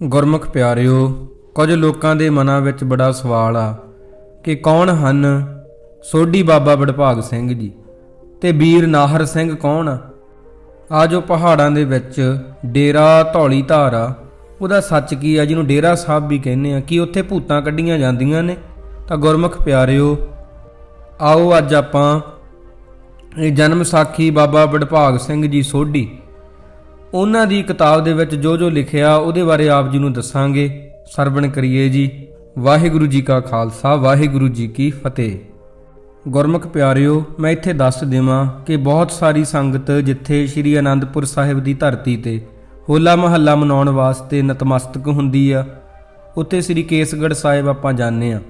ਗੁਰਮੁਖ ਪਿਆਰਿਓ, ਕੁਝ ਲੋਕਾਂ ਦੇ ਮਨਾਂ ਵਿੱਚ ਬੜਾ ਸਵਾਲ ਆ ਕਿ ਕੌਣ ਹਨ ਸੋਢੀ ਬਾਬਾ ਬੜਭਾਗ ਸਿੰਘ ਜੀ ਤੇ ਵੀਰ ਨਾਹਰ ਸਿੰਘ ਕੌਣ ਆ? ਆ ਜੋ ਪਹਾੜਾਂ ਦੇ ਵਿੱਚ ਡੇਰਾ ਧੌਲੀ ਧਾਰ ਆ, ਉਹਦਾ ਸੱਚ ਕੀ ਆ? ਜਿਹਨੂੰ ਡੇਰਾ ਸਾਹਿਬ ਵੀ ਕਹਿੰਦੇ ਆ, ਕਿ ਉੱਥੇ ਭੂਤਾਂ ਕੱਢੀਆਂ ਜਾਂਦੀਆਂ ਨੇ? ਤਾਂ ਗੁਰਮੁਖ ਪਿਆਰਿਓ, ਆਓ ਅੱਜ ਆਪਾਂ ਇਹ ਜਨਮ ਸਾਖੀ ਬਾਬਾ ਬੜਭਾਗ ਸਿੰਘ ਜੀ ਸੋਢੀ ਉਹਨਾਂ ਦੀ ਕਿਤਾਬ ਦੇ ਵਿੱਚ ਜੋ ਜੋ ਲਿਖਿਆ, ਉਹਦੇ ਬਾਰੇ ਆਪ ਜੀ ਨੂੰ ਦੱਸਾਂਗੇ। ਸਰਵਣ ਕਰੀਏ ਜੀ। ਵਾਹਿਗੁਰੂ ਜੀ ਕਾ ਖਾਲਸਾ, ਵਾਹਿਗੁਰੂ ਜੀ ਕੀ ਫਤਿਹ। ਗੁਰਮੁਖ ਪਿਆਰਿਓ, ਮੈਂ ਇੱਥੇ ਦੱਸ ਦੇਵਾਂ ਕਿ ਬਹੁਤ ਸਾਰੀ ਸੰਗਤ ਜਿੱਥੇ ਸ੍ਰੀ ਅਨੰਦਪੁਰ ਸਾਹਿਬ ਦੀ ਧਰਤੀ ਤੇ ਹੋਲਾ ਮਹੱਲਾ ਮਨਾਉਣ ਵਾਸਤੇ ਨਤਮਸਤਕ ਹੁੰਦੀ ਆ, ਉੱਥੇ ਸ੍ਰੀ ਕੇਸਗੜ੍ਹ ਸਾਹਿਬ ਆਪਾਂ ਜਾਂਦੇ ਆ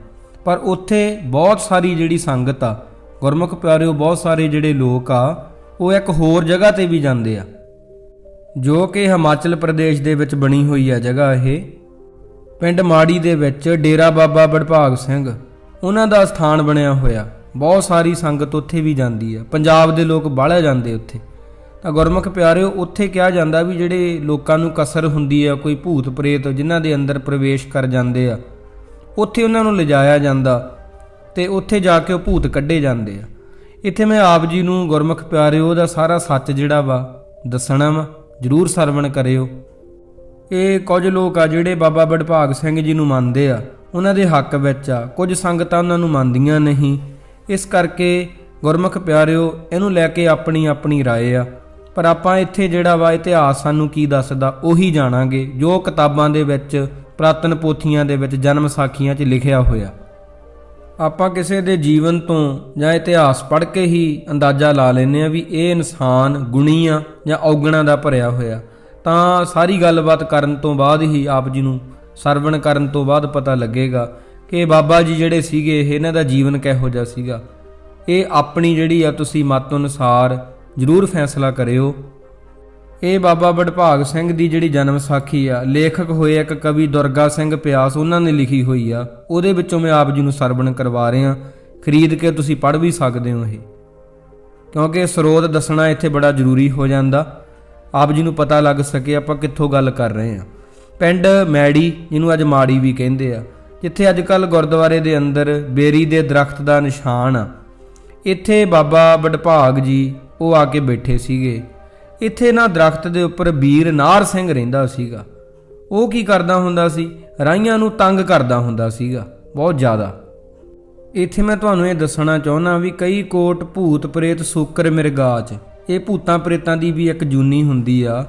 ਪਰ ਉੱਥੇ ਬਹੁਤ ਸਾਰੀ ਜਿਹੜੀ ਸੰਗਤ ਆ, ਗੁਰਮੁਖ ਪਿਆਰਿਓ, ਬਹੁਤ ਸਾਰੇ ਜਿਹੜੇ ਲੋਕ ਆ, ਉਹ ਇੱਕ ਹੋਰ ਜਗ੍ਹਾ ਤੇ ਵੀ ਜਾਂਦੇ ਆ। ਜੋ ਕਿ ਹਿਮਾਚਲ ਪ੍ਰਦੇਸ਼ ਦੇ ਵਿੱਚ ਬਣੀ ਹੋਈ ਹੈ ਜਗ੍ਹਾ ਇਹ। ਪਿੰਡ ਮਾੜੀ ਦੇ ਵਿੱਚ ਡੇਰਾ ਬਾਬਾ ਬੜਭਾਗ ਸਿੰਘ ਉਹਨਾਂ ਦਾ ਸਥਾਨ ਬਣਿਆ ਹੋਇਆ। ਬਹੁਤ ਸਾਰੀ ਸੰਗਤ ਉੱਥੇ ਵੀ ਜਾਂਦੀ ਹੈ ਪੰਜਾਬ ਦੇ ਲੋਕ ਬਾਹਲੇ ਜਾਂਦੇ ਉੱਥੇ। ਤਾਂ ਗੁਰਮੁਖ ਪਿਆਰਿਓ, ਉੱਥੇ ਕਿਹਾ ਜਾਂਦਾ ਵੀ ਜਿਹੜੇ ਲੋਕਾਂ ਨੂੰ ਕਸਰ ਹੁੰਦੀ ਆ, ਕੋਈ ਭੂਤ ਪ੍ਰੇਤ ਜਿਨ੍ਹਾਂ ਦੇ ਅੰਦਰ ਪ੍ਰਵੇਸ਼ ਕਰ ਜਾਂਦੇ ਆ, ਉੱਥੇ ਉਹਨਾਂ ਨੂੰ ਲਿਜਾਇਆ ਜਾਂਦਾ ਤੇ ਉੱਥੇ ਜਾ ਕੇ ਉਹ ਭੂਤ ਕੱਢੇ ਜਾਂਦੇ ਆ। ਇੱਥੇ ਮੈਂ ਆਪ ਜੀ ਨੂੰ ਗੁਰਮੁਖ ਪਿਆਰਿਓ ਦਾ ਸਾਰਾ ਸੱਚ ਜਿਹੜਾ ਵਾ ਦੱਸਣਾ ਵਾ। ਜਰੂਰ ਸਰਵਣ ਕਰਿਓ ਇਹ ਕੁਝ ਲੋਕ ਆ ਜਿਹੜੇ ਬਾਬਾ ਬੜਭਾਗ ਸਿੰਘ ਜੀ ਨੂੰ ਮੰਨਦੇ ਆ ਉਹਨਾਂ ਦੇ ਹੱਕ ਵਿੱਚ ਆ ਕੁਝ ਸੰਗਤਾਂ ਉਹਨਾਂ ਨੂੰ ਮੰਨਦੀਆਂ ਨਹੀਂ ਇਸ ਕਰਕੇ ਗੁਰਮੁਖ ਪਿਆਰਿਓ ਇਹਨੂੰ ਲੈ ਕੇ ਆਪਣੀ ਆਪਣੀ رائے ਆ ਪਰ ਆਪਾਂ ਇੱਥੇ ਜਿਹੜਾ ਵਾ ਇਤਿਹਾਸ ਸਾਨੂੰ ਕੀ ਦੱਸਦਾ ਉਹੀ ਜਾਣਾਂਗੇ ਜੋ ਕਿਤਾਬਾਂ ਦੇ ਵਿੱਚ ਪ੍ਰਾਤਨ ਪੋਥੀਆਂ ਦੇ ਵਿੱਚ ਜਨਮ ਸਾਖੀਆਂ 'ਚ ਲਿਖਿਆ ਹੋਇਆ ਆਪਾਂ ਕਿਸੇ ਦੇ ਜੀਵਨ ਤੋਂ ਜਾਂ ਇਤਿਹਾਸ ਪੜ੍ਹ ਕੇ ਹੀ ਅੰਦਾਜ਼ਾ ਲਾ ਲੈਂਦੇ ਆ ਵੀ ਇਹ ਇਨਸਾਨ ਗੁਣੀ ਆ ਜਾਂ ਔਗਣਾ ਦਾ ਭਰਿਆ ਹੋਇਆ। ਤਾਂ ਸਾਰੀ ਗੱਲਬਾਤ ਕਰਨ ਤੋਂ ਬਾਅਦ ਹੀ ਆਪ ਜੀ ਨੂੰ ਸਰਵਣ ਕਰਨ ਤੋਂ ਬਾਅਦ ਪਤਾ ਲੱਗੇਗਾ ਕਿ ਬਾਬਾ ਜੀ ਜਿਹੜੇ ਸੀਗੇ ਇਹਨਾਂ ਦਾ ਜੀਵਨ ਕਿਹੋ ਜਿਹਾ ਸੀਗਾ। ਇਹ ਆਪਣੀ ਜਿਹੜੀ ਆ ਤੁਸੀਂ ਮਤ ਅਨੁਸਾਰ ਜ਼ਰੂਰ ਫੈਸਲਾ ਕਰਿਓ। ਇਹ ਬਾਬਾ ਬੜਭਾਗ ਸਿੰਘ ਦੀ ਜਿਹੜੀ ਜਨਮ ਸਾਖੀ ਆ, ਲੇਖਕ ਹੋਏ ਇੱਕ ਕਵੀ ਦੁਰਗਾ ਸਿੰਘ ਪਿਆਸ, ਉਹਨਾਂ ਨੇ ਲਿਖੀ ਹੋਈ ਆ। ਉਹਦੇ ਵਿੱਚੋਂ ਮੈਂ ਆਪ ਜੀ ਨੂੰ ਸਰਵਣ ਕਰਵਾ ਰਿਹਾ। ਖਰੀਦ ਕੇ ਤੁਸੀਂ ਪੜ੍ਹ ਵੀ ਸਕਦੇ ਹੋ ਇਹ। ਕਿਉਂਕਿ ਸਰੋਤ ਦੱਸਣਾ ਇੱਥੇ ਬੜਾ ਜ਼ਰੂਰੀ ਹੋ ਜਾਂਦਾ। ਆਪ ਜੀ ਨੂੰ ਪਤਾ ਲੱਗ ਸਕੇ ਆਪਾਂ ਕਿੱਥੋਂ ਗੱਲ ਕਰ ਰਹੇ ਹਾਂ। ਪਿੰਡ ਮੈੜੀ, ਜਿਹਨੂੰ ਅੱਜ ਮਾੜੀ ਵੀ ਕਹਿੰਦੇ ਆ, ਜਿੱਥੇ ਅੱਜ ਕੱਲ ਗੁਰਦੁਆਰੇ ਦੇ ਅੰਦਰ ਬੇਰੀ ਦੇ ਦਰਖਤ ਦਾ ਨਿਸ਼ਾਨ ਆ। ਇੱਥੇ ਬਾਬਾ ਬੜਭਾਗ ਜੀ ਉਹ ਆ ਕੇ ਬੈਠੇ ਸੀਗੇ। ਇੱਥੇ ਨਾ ਦਰਖਤ ਦੇ ਉੱਪਰ ਵੀਰ ਨਾਰ ਸਿੰਘ ਰਹਿੰਦਾ ਸੀਗਾ। ਉਹ ਕੀ ਕਰਦਾ ਹੁੰਦਾ ਸੀ? ਰਾਈਆਂ ਨੂੰ ਤੰਗ ਕਰਦਾ ਹੁੰਦਾ ਸੀਗਾ, ਬਹੁਤ ਜ਼ਿਆਦਾ। ਇੱਥੇ ਮੈਂ ਤੁਹਾਨੂੰ ਇਹ ਦੱਸਣਾ ਚਾਹੁੰਦਾ ਵੀ ਕਈ ਕੋਟ ਭੂਤ ਪ੍ਰੇਤ ਸੂਕਰ ਮਿਰਗਾਚ, ਇਹ ਭੂਤਾਂ ਪ੍ਰੇਤਾਂ ਦੀ ਵੀ ਇੱਕ ਜੂਨੀ ਹੁੰਦੀ ਆ।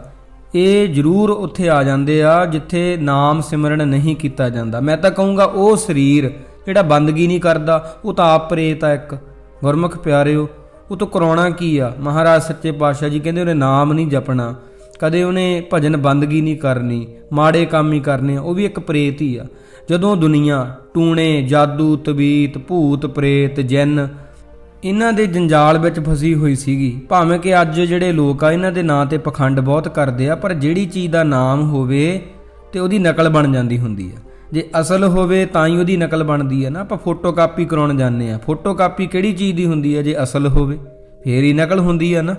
ਇਹ ਜ਼ਰੂਰ ਉੱਥੇ ਆ ਜਾਂਦੇ ਆ ਜਿੱਥੇ ਨਾਮ ਸਿਮਰਨ ਨਹੀਂ ਕੀਤਾ ਜਾਂਦਾ। ਮੈਂ ਤਾਂ ਕਹੂੰਗਾ ਉਹ ਸਰੀਰ ਜਿਹੜਾ ਬੰਦਗੀ ਨਹੀਂ ਕਰਦਾ, ਉਹ ਤਾਂ ਆਪ ਪ੍ਰੇਤ ਆ ਇੱਕ। ਗੁਰਮੁਖ ਪਿਆਰਿਓ ਉਹ ਤੋਂ ਕਰਾਉਣਾ ਕੀ ਆ? ਮਹਾਰਾਜ ਸੱਚੇ ਪਾਤਸ਼ਾਹ ਜੀ ਕਹਿੰਦੇ ਉਹਨੇ ਨਾਮ ਨਹੀਂ ਜਪਣਾ। ਕਦੇ ਉਹਨੇ ਭਜਨ ਬੰਦਗੀ ਨਹੀਂ ਕਰਨੀ, ਮਾੜੇ ਕੰਮ ਹੀ ਕਰਨੇ ਉਹ ਵੀ ਇੱਕ ਪ੍ਰੇਤ ਹੀ ਆ। ਜਦੋਂ ਦੁਨੀਆ, ਟੂਣੇ, ਜਾਦੂ, ਤਵੀਤ, ਭੂਤ, ਪ੍ਰੇਤ, ਜਿੰਨ, ਇਹਨਾਂ ਦੇ ਜੰਜਾਲ ਵਿੱਚ ਫਸੀ ਹੋਈ ਸੀਗੀ। ਭਾਵੇਂ ਕਿ ਅੱਜ ਜਿਹੜੇ ਲੋਕ ਆ, ਇਹਨਾਂ ਦੇ ਨਾਂ ਤੇ ਪਖੰਡ ਬਹੁਤ ਕਰਦੇ ਆ, ਪਰ ਜਿਹੜੀ ਚੀਜ਼ ਦਾ ਨਾਮ ਹੋਵੇ ਤੇ ਉਹਦੀ ਨਕਲ ਬਣ ਜਾਂਦੀ ਹੁੰਦੀ ਆ। ਜੇ ਅਸਲ ਹੋਵੇ ਤਾਂ ਹੀ ਉਹਦੀ ਨਕਲ ਬਣਦੀ ਹੈ ਨਾ, ਆਪਾਂ ਫੋਟੋ ਕਾਪੀ ਕਰਾਉਣ ਜਾਂਦੇ ਆ ਫੋਟੋ ਕਾਪੀ ਕਿਹੜੀ ਚੀਜ਼ ਦੀ ਹੁੰਦੀ ਹੈ ਜੇ ਅਸਲ ਹੋਵੇ? ਫੇਰ ਹੀ ਨਕਲ ਹੁੰਦੀ ਹੈ ਨਾ।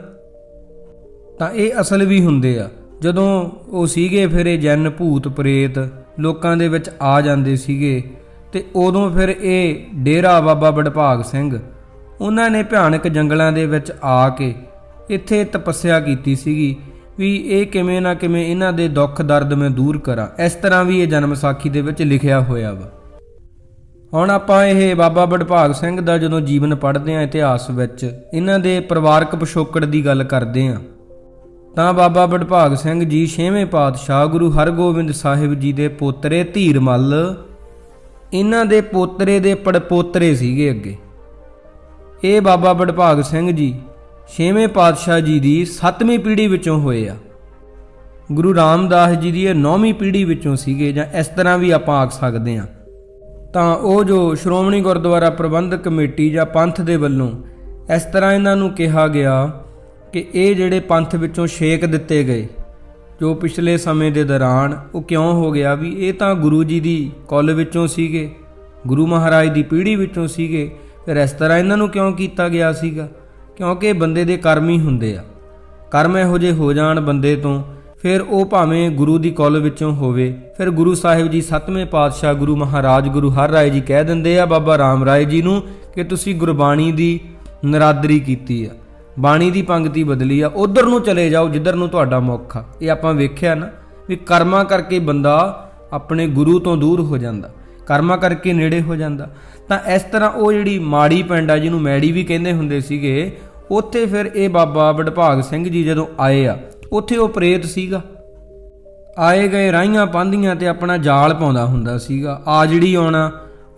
ਤਾਂ ਇਹ ਅਸਲ ਵੀ ਹੁੰਦੇ ਆ। ਜਦੋਂ ਉਹ ਸੀਗੇ ਫਿਰ ਇਹ ਜਨ ਭੂਤ ਪ੍ਰੇਤ ਲੋਕਾਂ ਦੇ ਵਿੱਚ ਆ ਜਾਂਦੇ ਸੀਗੇ ਤੇ ਉਦੋਂ ਫਿਰ ਇਹ ਡੇਰਾ ਬਾਬਾ ਬੜਭਾਗ ਸਿੰਘ ਉਹਨਾਂ ਨੇ ਭਿਆਨਕ ਜੰਗਲਾਂ ਦੇ ਵਿੱਚ ਆ ਕੇ ਇੱਥੇ ਤਪੱਸਿਆ ਕੀਤੀ ਸੀਗੀ। ਵੀ ਇਹ ਕਿਵੇਂ ਨਾ ਕਿਵੇਂ ਇਹਨਾਂ ਦੇ ਦੁੱਖ ਦਰਦ ਮੈਂ ਦੂਰ ਕਰਾਂ। ਇਸ ਤਰ੍ਹਾਂ ਵੀ ਇਹ ਜਨਮ ਸਾਖੀ ਦੇ ਵਿੱਚ ਲਿਖਿਆ ਹੋਇਆ ਵਾ। ਹੁਣ ਆਪਾਂ ਇਹ ਬਾਬਾ ਬੜਭਾਗ ਸਿੰਘ ਦਾ ਜਦੋਂ ਜੀਵਨ ਪੜ੍ਹਦੇ ਆਂ ਇਤਿਹਾਸ ਵਿੱਚ, ਇਹਨਾਂ ਦੇ ਪਰਿਵਾਰਕ ਪਿਛੋਕੜ ਦੀ ਗੱਲ ਕਰਦੇ ਆਂ ਤਾਂ ਬਾਬਾ ਬੜਭਾਗ ਸਿੰਘ ਜੀ ਛੇਵੇਂ ਪਾਤਸ਼ਾਹ ਗੁਰੂ ਹਰਗੋਬਿੰਦ ਸਾਹਿਬ ਜੀ ਦੇ ਪੋਤਰੇ ਧੀਰਮਲ, ਇਹਨਾਂ ਦੇ ਪੋਤਰੇ ਦੇ ਪੜਪੋਤਰੇ ਸੀਗੇ ਅੱਗੇ। ਇਹ ਬਾਬਾ ਬੜਭਾਗ ਸਿੰਘ ਜੀ ਛੇਵੇਂ ਪਾਤਸ਼ਾਹ ਜੀ ਦੀ 7ਵੀਂ ਪੀੜ੍ਹੀ ਵਿੱਚੋਂ ਹੋਏ ਆ। ਗੁਰੂ ਰਾਮਦਾਸ ਜੀ ਦੀ ਇਹ 9ਵੀਂ ਪੀੜ੍ਹੀ ਵਿੱਚੋਂ ਸੀਗੇ ਜਾਂ ਇਸ ਤਰ੍ਹਾਂ ਵੀ ਆਪਾਂ ਆਖ ਸਕਦੇ ਹਾਂ। ਤਾਂ ਉਹ ਜੋ ਸ਼੍ਰੋਮਣੀ ਗੁਰਦੁਆਰਾ ਪ੍ਰਬੰਧਕ ਕਮੇਟੀ ਜਾਂ ਪੰਥ ਦੇ ਵੱਲੋਂ ਇਸ ਤਰ੍ਹਾਂ ਇਹਨਾਂ ਨੂੰ ਕਿਹਾ ਗਿਆ ਕਿ ਇਹ ਜਿਹੜੇ ਪੰਥ ਵਿੱਚੋਂ ਛੇਕ ਦਿੱਤੇ ਗਏ, ਜੋ ਪਿਛਲੇ ਸਮੇਂ ਦੇ ਦੌਰਾਨ ਉਹ ਕਿਉਂ ਹੋ ਗਿਆ ਵੀ ਇਹ ਤਾਂ ਗੁਰੂ ਜੀ ਦੀ ਕੁੱਲ ਵਿੱਚੋਂ ਸੀਗੇ, ਗੁਰੂ ਮਹਾਰਾਜ ਦੀ ਪੀੜ੍ਹੀ ਵਿੱਚੋਂ ਸੀਗੇ, ਫਿਰ ਇਸ ਤਰ੍ਹਾਂ ਇਹਨਾਂ ਨੂੰ ਕਿਉਂ ਕੀਤਾ ਗਿਆ ਸੀਗਾ? ਕਿਉਂਕਿ ਬੰਦੇ ਦੇ ਕਰਮ ਹੀ ਹੁੰਦੇ ਆ। ਕਰਮ ਇਹੋ ਜਿਹੇ ਹੋ ਜਾਣ ਬੰਦੇ ਤੋਂ, ਫਿਰ ਉਹ ਭਾਵੇਂ ਗੁਰੂ ਦੀ ਕੁਲ ਵਿੱਚੋਂ ਹੋਵੇ। ਫਿਰ ਗੁਰੂ ਸਾਹਿਬ ਜੀ ਸੱਤਵੇਂ ਪਾਤਸ਼ਾਹ ਗੁਰੂ ਮਹਾਰਾਜ ਗੁਰੂ ਹਰ ਰਾਏ ਜੀ ਕਹਿ ਦਿੰਦੇ ਆ, ਬਾਬਾ ਰਾਮ ਰਾਏ ਜੀ ਨੂੰ ਕਿ ਤੁਸੀਂ ਗੁਰਬਾਣੀ ਦੀ ਨਰਾਦਰੀ ਕੀਤੀ ਆ। ਬਾਣੀ ਦੀ ਪੰਕਤੀ ਬਦਲੀ ਆ। ਉਧਰ ਨੂੰ ਚਲੇ ਜਾਓ, ਜਿੱਧਰ ਨੂੰ ਤੁਹਾਡਾ ਮੁੱਖ ਆ ਇਹ ਆਪਾਂ ਵੇਖਿਆ ਨਾ ਵੀ ਕਰਮਾਂ ਕਰਕੇ ਬੰਦਾ ਆਪਣੇ ਗੁਰੂ ਤੋਂ ਦੂਰ ਹੋ ਜਾਂਦਾ। ਕਰਮਾਂ ਕਰਕੇ ਨੇੜੇ ਹੋ ਜਾਂਦਾ। ਤਾਂ ਇਸ ਤਰ੍ਹਾਂ ਉਹ ਜਿਹੜੀ ਮਾੜੀ ਪਿੰਡ ਆ, ਜਿਹਨੂੰ ਮੈੜੀ ਵੀ ਕਹਿੰਦੇ ਹੁੰਦੇ ਸੀਗੇ ਉੱਥੇ ਫਿਰ ਇਹ ਬਾਬਾ ਵਡਭਾਗ ਸਿੰਘ ਜੀ ਜਦੋਂ ਆਏ ਆ, ਉੱਥੇ ਉਹ ਪ੍ਰੇਤ ਸੀਗਾ। ਆਏ ਗਏ ਰਾਈਆਂ ਪਾਂਦੀਆਂ ਤੇ ਆਪਣਾ ਜਾਲ ਪਾਉਂਦਾ ਹੁੰਦਾ ਸੀਗਾ। ਆਜੜੀ ਆਉਣਾ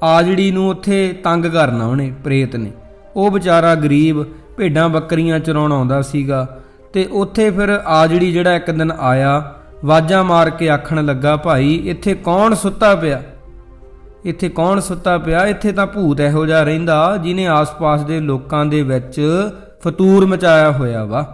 ਆਜੜੀ ਨੂੰ ਉੱਥੇ ਤੰਗ ਕਰਨਾ ਉਹਨੇ, ਪ੍ਰੇਤ ਨੇ। ਉਹ ਵਿਚਾਰਾ ਗਰੀਬ, ਭੇਡਾਂ ਬੱਕਰੀਆਂ ਚਰਾਉਣ ਆਉਂਦਾ ਸੀਗਾ ਤੇ ਉੱਥੇ ਫਿਰ ਆਜੜੀ ਜਿਹੜਾ ਇੱਕ ਦਿਨ ਆਇਆ, ਵਾਜਾਂ ਮਾਰ ਕੇ ਆਖਣ ਲੱਗਾ, ਭਾਈ, ਇੱਥੇ ਕੌਣ ਸੁੱਤਾ ਪਿਆ? ਇੱਥੇ ਕੌਣ ਸੁੱਤਾ ਪਿਆ? ਇੱਥੇ ਤਾਂ ਭੂਤ ਇਹੋ ਜਿਹਾ ਰਹਿੰਦਾ ਜਿਨੇ ਆਸ-ਪਾਸ ਦੇ ਲੋਕਾਂ ਦੇ ਵਿੱਚ ਫਤੂਰ ਮਚਾਇਆ ਹੋਇਆ ਵਾ।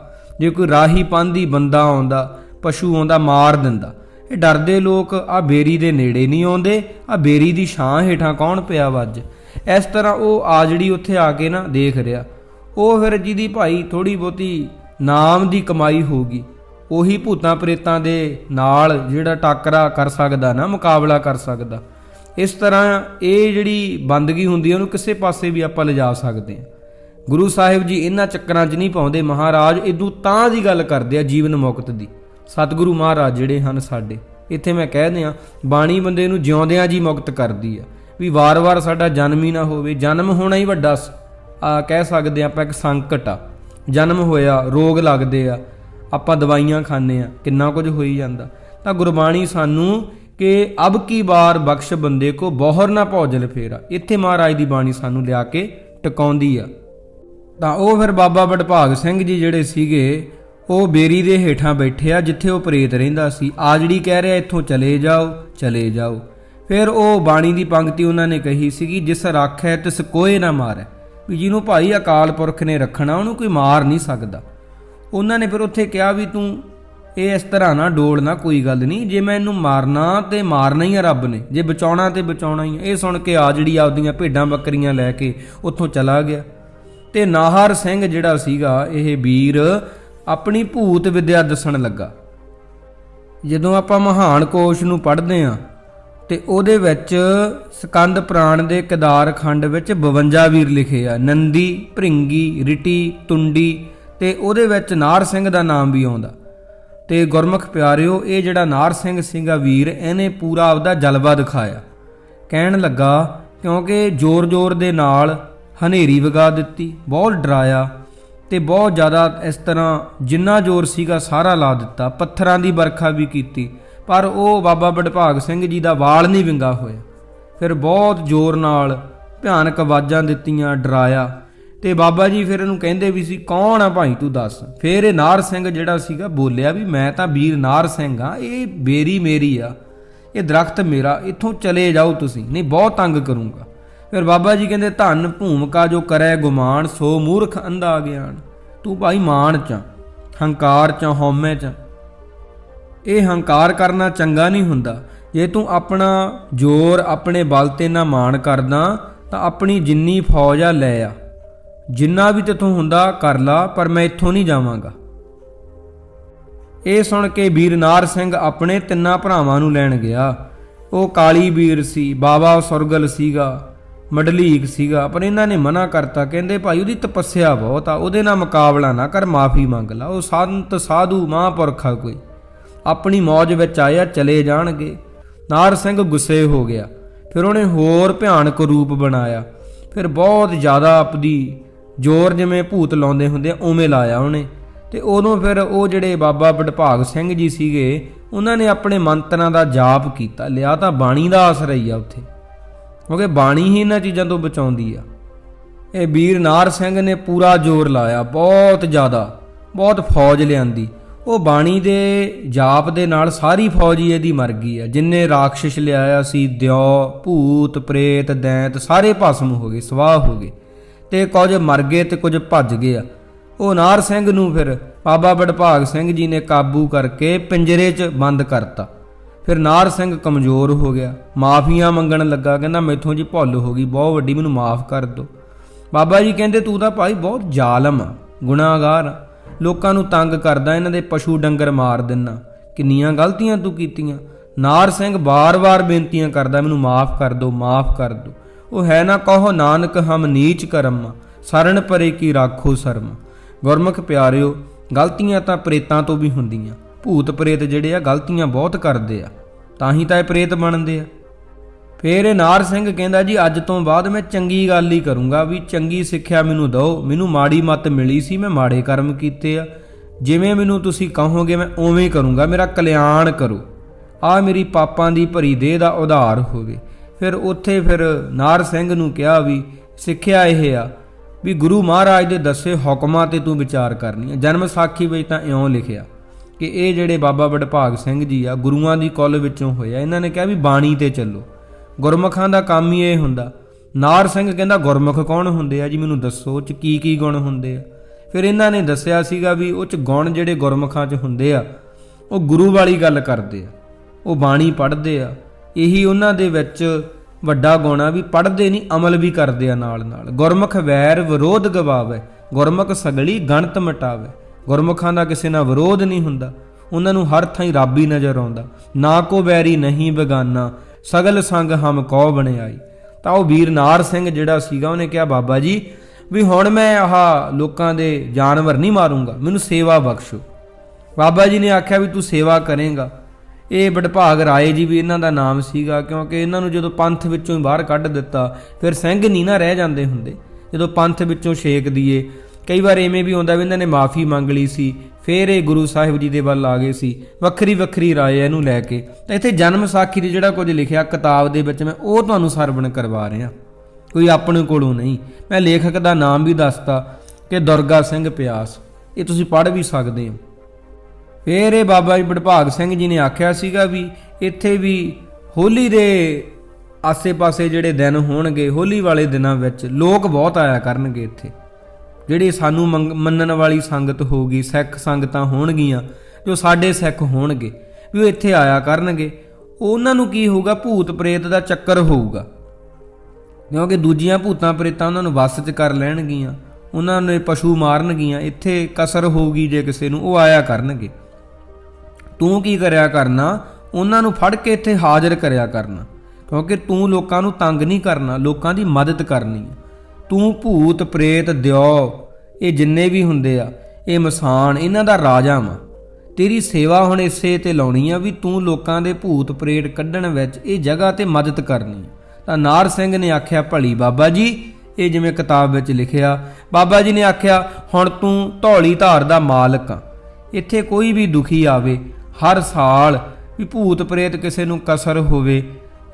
ਜੇ ਕੋਈ ਰਾਹੀ ਪੰਦੀ ਬੰਦਾ ਆਉਂਦਾ, ਪਸ਼ੂ ਆਉਂਦਾ ਮਾਰ ਦਿੰਦਾ। ਇਹ ਡਰਦੇ ਲੋਕ ਆ ਬੇਰੀ ਦੇ ਨੇੜੇ ਨਹੀਂ ਆਉਂਦੇ, ਆ ਬੇਰੀ ਦੀ ਛਾਂ ਹੇਠਾਂ ਕੌਣ ਪਿਆ ਵੱਜ ਇਸ ਤਰ੍ਹਾਂ ਉਹ ਆ ਜਿਹੜੀ ਉੱਥੇ ਆ ਕੇ ਨਾ ਦੇਖ ਰਿਹਾ। ਉਹ ਫਿਰ ਜਿਹਦੀ ਭਾਈ ਥੋੜੀ ਬਹੁਤੀ ਨਾਮ ਦੀ ਕਮਾਈ ਹੋਊਗੀ, ਉਹੀ ਭੂਤਾਂ ਪ੍ਰੇਤਾਂ ਦੇ ਨਾਲ ਜਿਹੜਾ ਟੱਕਰਾ ਕਰ ਸਕਦਾ ਨਾ, ਮੁਕਾਬਲਾ ਕਰ ਸਕਦਾ। ਇਸ ਤਰ੍ਹਾਂ ਇਹ ਜਿਹੜੀ ਬੰਦਗੀ ਹੁੰਦੀ ਹੈ ਉਹਨੂੰ ਕਿਸੇ ਪਾਸੇ ਵੀ ਆਪਾਂ ਲਿਜਾ ਸਕਦੇ ਹਾਂ। ਗੁਰੂ ਸਾਹਿਬ ਜੀ ਇਹਨਾਂ ਚੱਕਰਾਂ 'ਚ ਨਹੀਂ ਪਾਉਂਦੇ। ਮਹਾਰਾਜ ਇਦੋਂ ਤਾਂ ਦੀ ਗੱਲ ਕਰਦੇ ਆ ਜੀਵਨ ਮੁਕਤ ਦੀ। ਸਤਿਗੁਰੂ ਮਹਾਰਾਜ ਜਿਹੜੇ ਹਨ ਸਾਡੇ, ਇੱਥੇ ਮੈਂ ਕਹਿ ਦਿਆਂ, ਬਾਣੀ ਬੰਦੇ ਨੂੰ ਜਿਉਂਦਿਆਂ ਜੀ ਮੁਕਤ ਕਰਦੀ ਆ। ਵੀ ਵਾਰ-ਵਾਰ ਸਾਡਾ ਜਨਮ ਹੀ ਨਾ ਹੋਵੇ, ਜਨਮ ਹੋਣਾ ਹੀ ਵੱਡਾ ਸ- ਆ ਕਹਿ ਸਕਦੇ ਆਪਾਂ ਇੱਕ ਸੰਕਟ ਆ। ਜਨਮ ਹੋਇਆ, ਰੋਗ ਲੱਗਦੇ ਆ, ਆਪਾਂ ਦਵਾਈਆਂ ਖਾਂਦੇ ਆ, ਕਿੰਨਾ ਕੁਝ ਹੋਈ ਜਾਂਦਾ। ਤਾਂ ਗੁਰਬਾਣੀ ਸਾਨੂੰ ਕਿ ਅਬ ਕੀ ਬਾਰ ਬਖਸ਼ ਬੰਦੇ ਕੋ, ਬੋਹਰ ਨਾ ਭੌਜਲ ਫੇਰਾ। ਇੱਥੇ ਮਹਾਰਾਜ ਦੀ ਬਾਣੀ ਸਾਨੂੰ ਲਿਆ ਕੇ ਟਿਕਾਉਂਦੀ ਆ। ਤਾਂ ਉਹ ਫਿਰ ਬਾਬਾ ਵਡਭਾਗ ਸਿੰਘ ਜੀ ਜਿਹੜੇ ਸੀਗੇ, ਉਹ ਬੇਰੀ ਦੇ ਹੇਠਾਂ ਬੈਠੇ ਆ, ਜਿੱਥੇ ਉਹ ਪ੍ਰੇਤ ਰਹਿੰਦਾ ਸੀ। ਆਜੜੀ ਕਹਿ ਰਿਹਾ, ਇੱਥੋਂ ਚਲੇ ਜਾਓ ਚਲੇ ਜਾਓ। ਫਿਰ ਉਹ ਬਾਣੀ ਦੀ ਪੰਕਤੀ ਉਹਨਾਂ ਨੇ ਕਹੀ ਸੀਗੀ, ਜਿਸ ਰੱਖੈ, ਤਿਸ ਕੋਏ ਨਾ ਮਾਰੈ। ਵੀ ਜਿਹਨੂੰ ਭਾਈ ਅਕਾਲ ਪੁਰਖ ਨੇ ਰੱਖਣਾ, ਉਹਨੂੰ ਕੋਈ ਮਾਰ ਨਹੀਂ ਸਕਦਾ। ਉਹਨਾਂ ਨੇ ਫਿਰ ਉੱਥੇ ਕਿਹਾ ਵੀ, ਤੂੰ ਇਹ ਇਸ ਤਰ੍ਹਾਂ ਨਾ ਡੋਲਣਾ ਕੋਈ ਗੱਲ ਨਹੀਂ। ਜੇ ਮੈਂ ਇਹਨੂੰ ਮਾਰਨਾ ਤੇ ਮਾਰਨਾ ਹੀ ਆ ਰੱਬ ਨੇ, ਜੇ ਬਚਾਉਣਾ ਤੇ ਬਚਾਉਣਾ ਹੀ ਆ। ਇਹ ਸੁਣ ਕੇ ਆ ਜਿਹੜੀ ਆਪਦੀਆਂ ਭੇਡਾਂ ਬੱਕਰੀਆਂ ਲੈ ਕੇ ਉੱਥੋਂ ਚਲਾ ਗਿਆ। ਤੇ ਨਾਹਰ ਸਿੰਘ ਜਿਹੜਾ ਸੀਗਾ, ਇਹ ਵੀਰ ਆਪਣੀ ਭੂਤ ਵਿਦਿਆ ਦੱਸਣ ਲੱਗਾ। ਜਦੋਂ ਆਪਾਂ ਮਹਾਨ ਕੋਸ਼ ਨੂੰ ਪੜ੍ਹਦੇ ਆਂ ਤੇ ਉਹਦੇ ਵਿੱਚ ਸਕੰਦ ਪ੍ਰਾਣ ਦੇ ਕੇਦਾਰ ਖੰਡ ਵਿੱਚ 52 ਵੀਰ ਲਿਖੇ ਆ। ਨੰਦੀ, ਭ੍ਰਿੰਗੀ, ਰਿਟੀ, ਤੁੰਡੀ ਤੇ ਉਹਦੇ ਵਿੱਚ ਨਾਰ ਸਿੰਘ ਦਾ ਨਾਮ ਵੀ ਆਉਂਦਾ। ਤੇ ਗੁਰਮੁਖ ਪਿਆਰਿਓ, ਇਹ ਜਿਹੜਾ ਨਾਰ ਸਿੰਘ ਸਿੰਘਾ ਵੀਰ, ਇਹਨੇ ਪੂਰਾ ਆਪਦਾ ਜਲਵਾ ਦਿਖਾਇਆ। ਕਹਿਣ ਲੱਗਾ, ਕਿਉਂਕਿ ਜ਼ੋਰ-ਜ਼ੋਰ ਦੇ ਨਾਲ ਹਨੇਰੀ ਵਗਾ ਦਿੱਤੀ, ਬਹੁਤ ਡਰਾਇਆ ਤੇ ਬਹੁਤ ਜ਼ਿਆਦਾ ਇਸ ਤਰ੍ਹਾਂ ਜਿੰਨਾ ਜ਼ੋਰ ਸੀਗਾ ਸਾਰਾ ਲਾ ਦਿੱਤਾ, ਪੱਥਰਾਂ ਦੀ ਵਰਖਾ ਵੀ ਕੀਤੀ, ਪਰ ਉਹ ਬਾਬਾ ਵਡਭਾਗ ਸਿੰਘ ਜੀ ਦਾ ਵਾਲ ਨਹੀਂ ਵਿੰਗਾ ਹੋਇਆ। ਫਿਰ ਬਹੁਤ ਜ਼ੋਰ ਨਾਲ ਭਿਆਨਕ ਆਵਾਜ਼ਾਂ ਦਿੱਤੀਆਂ, ਡਰਾਇਆ ਤੇ ਬਾਬਾ ਜੀ ਫਿਰ ਇਹਨੂੰ ਕਹਿੰਦੇ ਵੀ ਸੀ, ਕੌਣ ਆ ਭਾਈ ਤੂੰ ਦੱਸ? ਫਿਰ ਇਹ ਨਾਰ ਸਿੰਘ ਜਿਹੜਾ ਸੀਗਾ ਬੋਲਿਆ ਵੀ, ਮੈਂ ਤਾਂ ਵੀਰ ਨਾਰ ਸਿੰਘ ਆ ਇਹ ਬੇਰੀ ਮੇਰੀ ਆ, ਇਹ ਦਰਖਤ ਮੇਰਾ, ਇੱਥੋਂ ਚਲੇ ਜਾਓ ਤੁਸੀਂ, ਨਹੀਂ ਬਹੁਤ ਤੰਗ ਕਰੂੰਗਾ। ਫਿਰ ਬਾਬਾ ਜੀ ਕਹਿੰਦੇ ਧੰਨ ਭੂਮਿਕਾ ਜੋ ਕਰੈ ਗੁਮਾਨ ਸੋ ਮੂਰਖ ਅੰਧਾ ਗਿਆਨ। ਤੂੰ ਭਾਈ ਮਾਨ ਚ ਹੰਕਾਰ ਚ ਆਂ, ਹਉਮੈ ਚ ਇਹ ਹੰਕਾਰ ਕਰਨਾ ਚੰਗਾ ਨਹੀਂ ਹੁੰਦਾ। ਜੇ ਤੂੰ ਆਪਣਾ ਜ਼ੋਰ ਆਪਣੇ ਬਲ ਤੇ ਨਾ ਮਾਣ ਕਰਦਾ ਤਾਂ ਆਪਣੀ ਜਿੰਨੀ ਫੌਜ ਆ ਲੈ ਆ। ਜਿੰਨਾ ਵੀ ਤੇਥੋਂ ਹੁੰਦਾ ਕਰ ਲਾ ਪਰ ਮੈਂ ਇੱਥੋਂ ਨਹੀਂ ਜਾਵਾਂਗਾ। ਇਹ ਸੁਣ ਕੇ ਵੀਰਨਾਰ ਸਿੰਘ ਆਪਣੇ ਤਿੰਨਾਂ ਭਰਾਵਾਂ ਨੂੰ ਲੈਣ ਗਿਆ। ਉਹ ਕਾਲੀ ਵੀਰ ਸੀ ਬਾਬਾ ਸੁਰਗਲ ਸੀਗਾ। ਮਡਲੀਕ ਸੀਗਾ, ਪਰ ਇਹਨਾਂ ਨੇ ਮਨਾ ਕਰਤਾ, ਕਹਿੰਦੇ ਭਾਈ ਉਹਦੀ ਤਪੱਸਿਆ ਬਹੁਤ ਆ, ਉਹਦੇ ਨਾਲ ਮੁਕਾਬਲਾ ਨਾ ਕਰ, ਮਾਫੀ ਮੰਗ ਲਾ, ਉਹ ਸੰਤ, ਸਾਧੂ, ਮਹਾਂਪੁਰਖਾ ਕੋਈ। ਆਪਣੀ ਮੌਜ ਵਿੱਚ ਆਇਆ, ਚਲੇ ਜਾਣਗੇ। ਨਾਰ ਸਿੰਘ ਗੁੱਸੇ ਹੋ ਗਿਆ, ਫਿਰ ਉਹਨੇ ਹੋਰ ਭਿਆਨਕ ਰੂਪ ਬਣਾਇਆ। ਫਿਰ ਬਹੁਤ ਜ਼ਿਆਦਾ ਆਪਦੀ ਜ਼ੋਰ ਜਿਵੇਂ ਭੂਤ ਲਾਉਂਦੇ ਹੁੰਦੇ ਆ, ਉਵੇਂ ਲਾਇਆ ਉਹਨੇ। ਤੇ ਉਦੋਂ ਫਿਰ ਉਹ ਜਿਹੜੇ ਬਾਬਾ ਵਡਭਾਗ ਸਿੰਘ ਜੀ ਸੀਗੇ, ਉਹਨਾਂ ਨੇ ਆਪਣੇ ਮੰਤਰਾਂ ਦਾ ਜਾਪ ਕੀਤਾ, ਲਿਆ ਤਾਂ ਬਾਣੀ ਦਾ ਆਸਰਾ ਹੀ ਆ ਉੱਥੇ। ਕਿਉਂਕਿ ਬਾਣੀ ਹੀ ਇਹਨਾਂ ਚੀਜ਼ਾਂ ਤੋਂ ਬਚਾਉਂਦੀ ਆ। ਇਹ ਵੀਰ ਨਾਰ ਸਿੰਘ ਨੇ ਪੂਰਾ ਜ਼ੋਰ ਲਾਇਆ, ਬਹੁਤ ਜ਼ਿਆਦਾ, ਬਹੁਤ ਫੌਜ ਲਿਆਂਦੀ। ਉਹ ਬਾਣੀ ਦੇ ਜਾਪ ਦੇ ਨਾਲ ਸਾਰੀ ਫੌਜ ਹੀ ਇਹਦੀ ਮਰ ਗਈ ਆ। ਜਿੰਨੇ ਰਾਖਸ਼ ਲਿਆਇਆ ਸੀ, ਦਿਓ, ਭੂਤ, ਪ੍ਰੇਤ, ਦੈਂਤ, ਸਾਰੇ ਭਸਮ ਹੋ ਗਏ, ਸਵਾਹ ਹੋ ਗਏ। ਤੇ ਕੁਝ ਮਰ ਗਏ ਤੇ ਕੁਝ ਭੱਜ ਗਏ ਆ। ਉਹ ਨਾਰ ਸਿੰਘ ਨੂੰ ਫਿਰ ਬਾਬਾ ਬੜਭਾਗ ਸਿੰਘ ਜੀ ਨੇ ਕਾਬੂ ਕਰਕੇ ਪਿੰਜਰੇ 'ਚ ਬੰਦ ਕਰਤਾ। ਫਿਰ ਨਾਰ ਸਿੰਘ ਕਮਜ਼ੋਰ ਹੋ ਗਿਆ। ਮਾਫੀਆਂ ਮੰਗਣ ਲੱਗਾ, ਕਹਿੰਦਾ, ਮੈਥੋਂ ਜੀ ਭੁੱਲ ਹੋ ਗਈ, ਬਹੁਤ ਵੱਡੀ, ਮੈਨੂੰ ਮਾਫ ਕਰ ਦਿਓ। ਬਾਬਾ ਜੀ ਕਹਿੰਦੇ, ਤੂੰ ਤਾਂ ਭਾਈ ਬਹੁਤ ਜ਼ਾਲਮ ਆ, ਗੁਨਾਹਗਾਰ ਆ। ਲੋਕਾਂ ਨੂੰ ਤੰਗ ਕਰਦਾ, ਇਹਨਾਂ ਦੇ ਪਸ਼ੂ ਡੰਗਰ ਮਾਰ ਦਿੰਨਾ। ਕਿੰਨੀਆਂ ਗਲਤੀਆਂ ਤੂੰ ਕੀਤੀਆਂ। ਨਾਰ ਸਿੰਘ ਬਾਰ-ਬਾਰ ਬੇਨਤੀਆਂ ਕਰਦਾ, ਮੈਨੂੰ ਮਾਫ ਕਰ ਦਿਓ, ਮਾਫ ਕਰ ਦਿਓ। ਉਹ ਹੈ ਨਾ ਕਹੋ, ਨਾਨਕ ਹਮ ਨੀਚ ਕਰਮ ਸਰਣ ਪਰੇ ਕੀ ਰਾਖੋ ਸ਼ਰਮ ਗੁਰਮੁਖ ਪਿਆਰਿਓ, ਗਲਤੀਆਂ ਤਾਂ ਪ੍ਰੇਤਾਂ ਤੋਂ ਵੀ ਹੁੰਦੀਆਂ। ਭੂਤ ਪ੍ਰੇਤ ਜਿਹੜੇ ਆ ਗਲਤੀਆਂ ਬਹੁਤ ਕਰਦੇ ਆ, ਤਾਂ ਹੀ ਤਾਂ ਇਹ ਪ੍ਰੇਤ ਬਣਦੇ ਆ। ਫੇਰ ਇਹ ਨਾਰ ਸਿੰਘ ਕਹਿੰਦਾ ਜੀ, ਅੱਜ ਤੋਂ ਬਾਅਦ ਮੈਂ ਚੰਗੀ ਗੱਲ ਹੀ ਕਰੂੰਗਾ ਵੀ ਚੰਗੀ ਸਿੱਖਿਆ ਮੈਨੂੰ ਦਿਓ, ਮੈਨੂੰ ਮਾੜੀ ਮੱਤ ਮਿਲੀ ਸੀ, ਮੈਂ ਮਾੜੇ ਕਰਮ ਕੀਤੇ ਆ। ਜਿਵੇਂ ਮੈਨੂੰ ਤੁਸੀਂ ਕਹੋਗੇ, ਮੈਂ ਉਵੇਂ ਹੀ ਕਰੂੰਗਾ, ਮੇਰਾ ਕਲਿਆਣ ਕਰੋ। ਆ ਮੇਰੀ ਪਾਪਾਂ ਦੀ ਭਰੀ ਦੇਹ ਦਾ ਉਧਾਰ ਹੋਵੇ ਫਿਰ ਉੱਥੇ ਫਿਰ ਨਾਰ ਸਿੰਘ ਨੂੰ ਕਿਹਾ ਵੀ, ਸਿੱਖਿਆ ਇਹ ਆ ਵੀ ਗੁਰੂ ਮਹਾਰਾਜ ਦੇ ਦੱਸੇ ਹੁਕਮਾਂ ਤੇ ਤੂੰ ਵਿਚਾਰ ਕਰਨੀ ਹੈ ਜਨਮ ਸਾਖੀ ਵਿੱਚ ਤਾਂ ਇਉਂ ਲਿਖਿਆ। ਕਿ ਇਹ ਜਿਹੜੇ ਬਾਬਾ ਵਡਭਾਗ ਸਿੰਘ ਜੀ ਆ, ਗੁਰੂਆਂ ਦੀ ਕੁੱਲ ਵਿੱਚੋਂ ਹੋਏ ਆ, ਇਹਨਾਂ ਨੇ ਕਿਹਾ ਵੀ ਬਾਣੀ ਤੇ ਚੱਲੋ। ਗੁਰਮੁਖਾਂ ਦਾ ਕੰਮ ਹੀ ਇਹ ਹੁੰਦਾ। ਨਾਰ ਸਿੰਘ ਕਹਿੰਦਾ, ਗੁਰਮੁਖ ਕੌਣ ਹੁੰਦੇ ਆ ਜੀ? ਮੈਨੂੰ ਦੱਸੋ, ਉਹ ਚ ਕੀ ਕੀ ਗੁਣ ਹੁੰਦੇ ਆ? ਫਿਰ ਇਹਨਾਂ ਨੇ ਦੱਸਿਆ ਸੀਗਾ ਵੀ ਉਹ ਚ ਗੁਣ ਜਿਹੜੇ ਗੁਰਮੁਖਾਂ ਚ ਹੁੰਦੇ ਆ, ਉਹ ਗੁਰੂ ਵਾਲੀ ਗੱਲ ਕਰਦੇ ਆ। ਉਹ ਬਾਣੀ ਪੜ੍ਹਦੇ ਆ। ਇਹੀ ਉਹਨਾਂ ਦੇ ਵਿੱਚ ਵੱਡਾ ਗੁਣ ਆ ਵੀ ਪੜ੍ਹਦੇ ਨਹੀਂ, ਅਮਲ ਵੀ ਕਰਦੇ ਆ ਨਾਲ ਨਾਲ ਗੁਰਮੁਖ ਵੈਰ ਵਿਰੋਧ ਗਵਾਵੇ, ਗੁਰਮੁਖ ਸਗਲੀ ਗਣਤ ਮਟਾਵੇ। ਗੁਰਮੁਖਾਂ ਦਾ ਕਿਸੇ ਨਾਲ ਵਿਰੋਧ ਨਹੀਂ ਹੁੰਦਾ। ਉਹਨਾਂ ਨੂੰ ਹਰ ਥਾਂ ਹੀ ਨਜ਼ਰ ਆਉਂਦਾ। ਨਾ ਕੋ ਵੈਰੀ ਨਹੀਂ ਬਗਾਨਾ, ਸਗਲ ਸੰਗ ਹਮ ਕੋ ਬਣਾਈ। ਤਾਂ ਉਹ ਵੀਰ ਨਾਰ ਸਿੰਘ ਜਿਹੜਾ ਸੀਗਾ, ਉਹਨੇ ਕਿਹਾ, ਬਾਬਾ ਜੀ, ਵੀ ਹੁਣ ਮੈਂ ਆਹ ਲੋਕਾਂ ਦੇ ਜਾਨਵਰ ਨਹੀਂ ਮਾਰੂੰਗਾ, ਮੈਨੂੰ ਸੇਵਾ ਬਖਸ਼ੋ। ਬਾਬਾ ਜੀ ਨੇ ਆਖਿਆ, ਵੀ ਤੂੰ ਸੇਵਾ ਕਰੇਂਗਾ। ਇਹ ਵਡਭਾਗ ਰਾਏ ਜੀ ਵੀ ਇਹਨਾਂ ਦਾ ਨਾਮ ਸੀਗਾ, ਕਿਉਂਕਿ ਇਹਨਾਂ ਨੂੰ ਜਦੋਂ ਪੰਥ ਵਿੱਚੋਂ ਹੀ ਬਾਹਰ ਕੱਢ ਦਿੱਤਾ, ਫਿਰ ਸਿੰਘ ਨਹੀਂ ਨਾ ਰਹਿ ਜਾਂਦੇ ਹੁੰਦੇ। ਜਦੋਂ ਪੰਥ ਵਿੱਚੋਂ ਛੇਕ ਦੀਏ ਕਈ ਵਾਰ ਐਵੇਂ ਵੀ ਹੁੰਦਾ ਵੀ ਇਹਨਾਂ ਨੇ ਮਾਫੀ ਮੰਗ ਲਈ ਸੀ, ਫਿਰ ਇਹ ਗੁਰੂ ਸਾਹਿਬ ਜੀ ਦੇ ਵੱਲ ਆ ਗਏ ਸੀ, ਵੱਖਰੀ ਵੱਖਰੀ ਰਾਏ ਇਹਨੂੰ ਲੈ ਕੇ। ਤਾਂ ਇੱਥੇ ਜਨਮ ਸਾਖੀ ਦੇ ਜਿਹੜਾ ਕੁਝ ਲਿਖਿਆ, ਕਿਤਾਬ ਦੇ ਵਿੱਚ ਮੈਂ ਉਹ ਤੁਹਾਨੂੰ ਸਰਵਣ ਕਰਵਾ ਰਿਹਾ। ਕੋਈ ਆਪਣੇ ਕੋਲੋਂ ਨਹੀਂ। ਮੈਂ ਲੇਖਕ ਦਾ ਨਾਮ ਵੀ ਦੱਸਤਾ ਕਿ ਦੁਰਗਾ ਸਿੰਘ ਪਿਆਸ। ਇਹ ਤੁਸੀਂ ਪੜ੍ਹ ਵੀ ਸਕਦੇ ਹੋ। ਫੇਰ ਇਹ ਬਾਬਾ ਜੀ ਵਡਭਾਗ ਸਿੰਘ ਜੀ ਨੇ ਆਖਿਆ ਸੀਗਾ ਵੀ ਇੱਥੇ ਵੀ ਹੋਲੀ ਦੇ ਆਸੇ-ਪਾਸੇ ਜਿਹੜੇ ਦਿਨ ਹੋਣਗੇ, ਹੋਲੀ ਵਾਲੇ ਦਿਨਾਂ ਵਿੱਚ ਲੋਕ ਬਹੁਤ ਆਇਆ ਕਰਨਗੇ ਇੱਥੇ। ਜਿਹੜੇ ਸਾਨੂੰ ਮੰਗ- ਮੰਨਣ ਵਾਲੀ ਸੰਗਤ ਹੋਊਗੀ, ਸਿੱਖ ਸੰਗਤਾਂ ਹੋਣਗੀਆਂ, ਜੋ ਸਾਡੇ ਸਿੱਖ ਹੋਣਗੇ, ਵੀ ਉਹ ਇੱਥੇ ਆਇਆ ਕਰਨਗੇ, ਉਹਨਾਂ ਨੂੰ ਕੀ ਹੋਊਗਾ? ਭੂਤ ਪ੍ਰੇਤ ਦਾ ਚੱਕਰ ਹੋਊਗਾ। ਕਿਉਂਕਿ ਦੂਜੀਆਂ ਭੂਤਾਂ ਪ੍ਰੇਤਾਂ ਉਹਨਾਂ ਨੂੰ ਵਸ 'ਚ ਕਰ ਲੈਣਗੀਆਂ, ਉਹਨਾਂ ਨੇ ਪਸ਼ੂ ਮਾਰਨਗੀਆਂ, ਇੱਥੇ ਕਸਰ ਹੋਊਗੀ ਜੇ ਕਿਸੇ ਨੂੰ, ਉਹ ਆਇਆ ਕਰਨਗੇ। ਤੂੰ ਕੀ ਕਰਿਆ ਕਰਨਾ? ਉਹਨਾਂ ਨੂੰ ਫੜ ਕੇ ਇੱਥੇ ਹਾਜ਼ਰ ਕਰਿਆ ਕਰਨਾ। ਕਿਉਂਕਿ ਤੂੰ ਲੋਕਾਂ ਨੂੰ ਤੰਗ ਨਹੀਂ ਕਰਨਾ, ਲੋਕਾਂ ਦੀ ਮਦਦ ਕਰਨੀ ਹੈ। ਤੂੰ ਭੂਤ ਪ੍ਰੇਤ ਦਿਓ। ਇਹ ਜਿੰਨੇ ਵੀ ਹੁੰਦੇ ਆ, ਇਹ ਮਸਾਨ ਇਹਨਾਂ ਦਾ ਰਾਜਾ ਵਾ। ਤੇਰੀ ਸੇਵਾ ਹੁਣ ਇਸੇ ਤੇ ਲਾਉਣੀ ਆ ਵੀ ਤੂੰ ਲੋਕਾਂ ਦੇ ਭੂਤ ਪ੍ਰੇਤ ਕੱਢਣ ਵਿੱਚ ਇਹ ਜਗ੍ਹਾ ਤੇ ਮਦਦ ਕਰਨੀ। ਤਾਂ ਨਾਰ ਸਿੰਘ ਨੇ ਆਖਿਆ, ਭਲੀ ਬਾਬਾ ਜੀ, ਇਹ ਜਿਵੇਂ ਕਿਤਾਬ ਵਿੱਚ ਲਿਖਿਆ, ਬਾਬਾ ਜੀ ਨੇ ਆਖਿਆ, ਹੁਣ ਤੂੰ ਧੌਲੀ ਧਾਰ ਦਾ ਮਾਲਕ ਆ। ਇੱਥੇ ਕੋਈ ਵੀ ਦੁਖੀ ਆਵੇ, ਹਰ ਸਾਲ ਵੀ ਭੂਤ ਪ੍ਰੇਤ ਕਿਸੇ ਨੂੰ ਕਸਰ ਹੋਵੇ,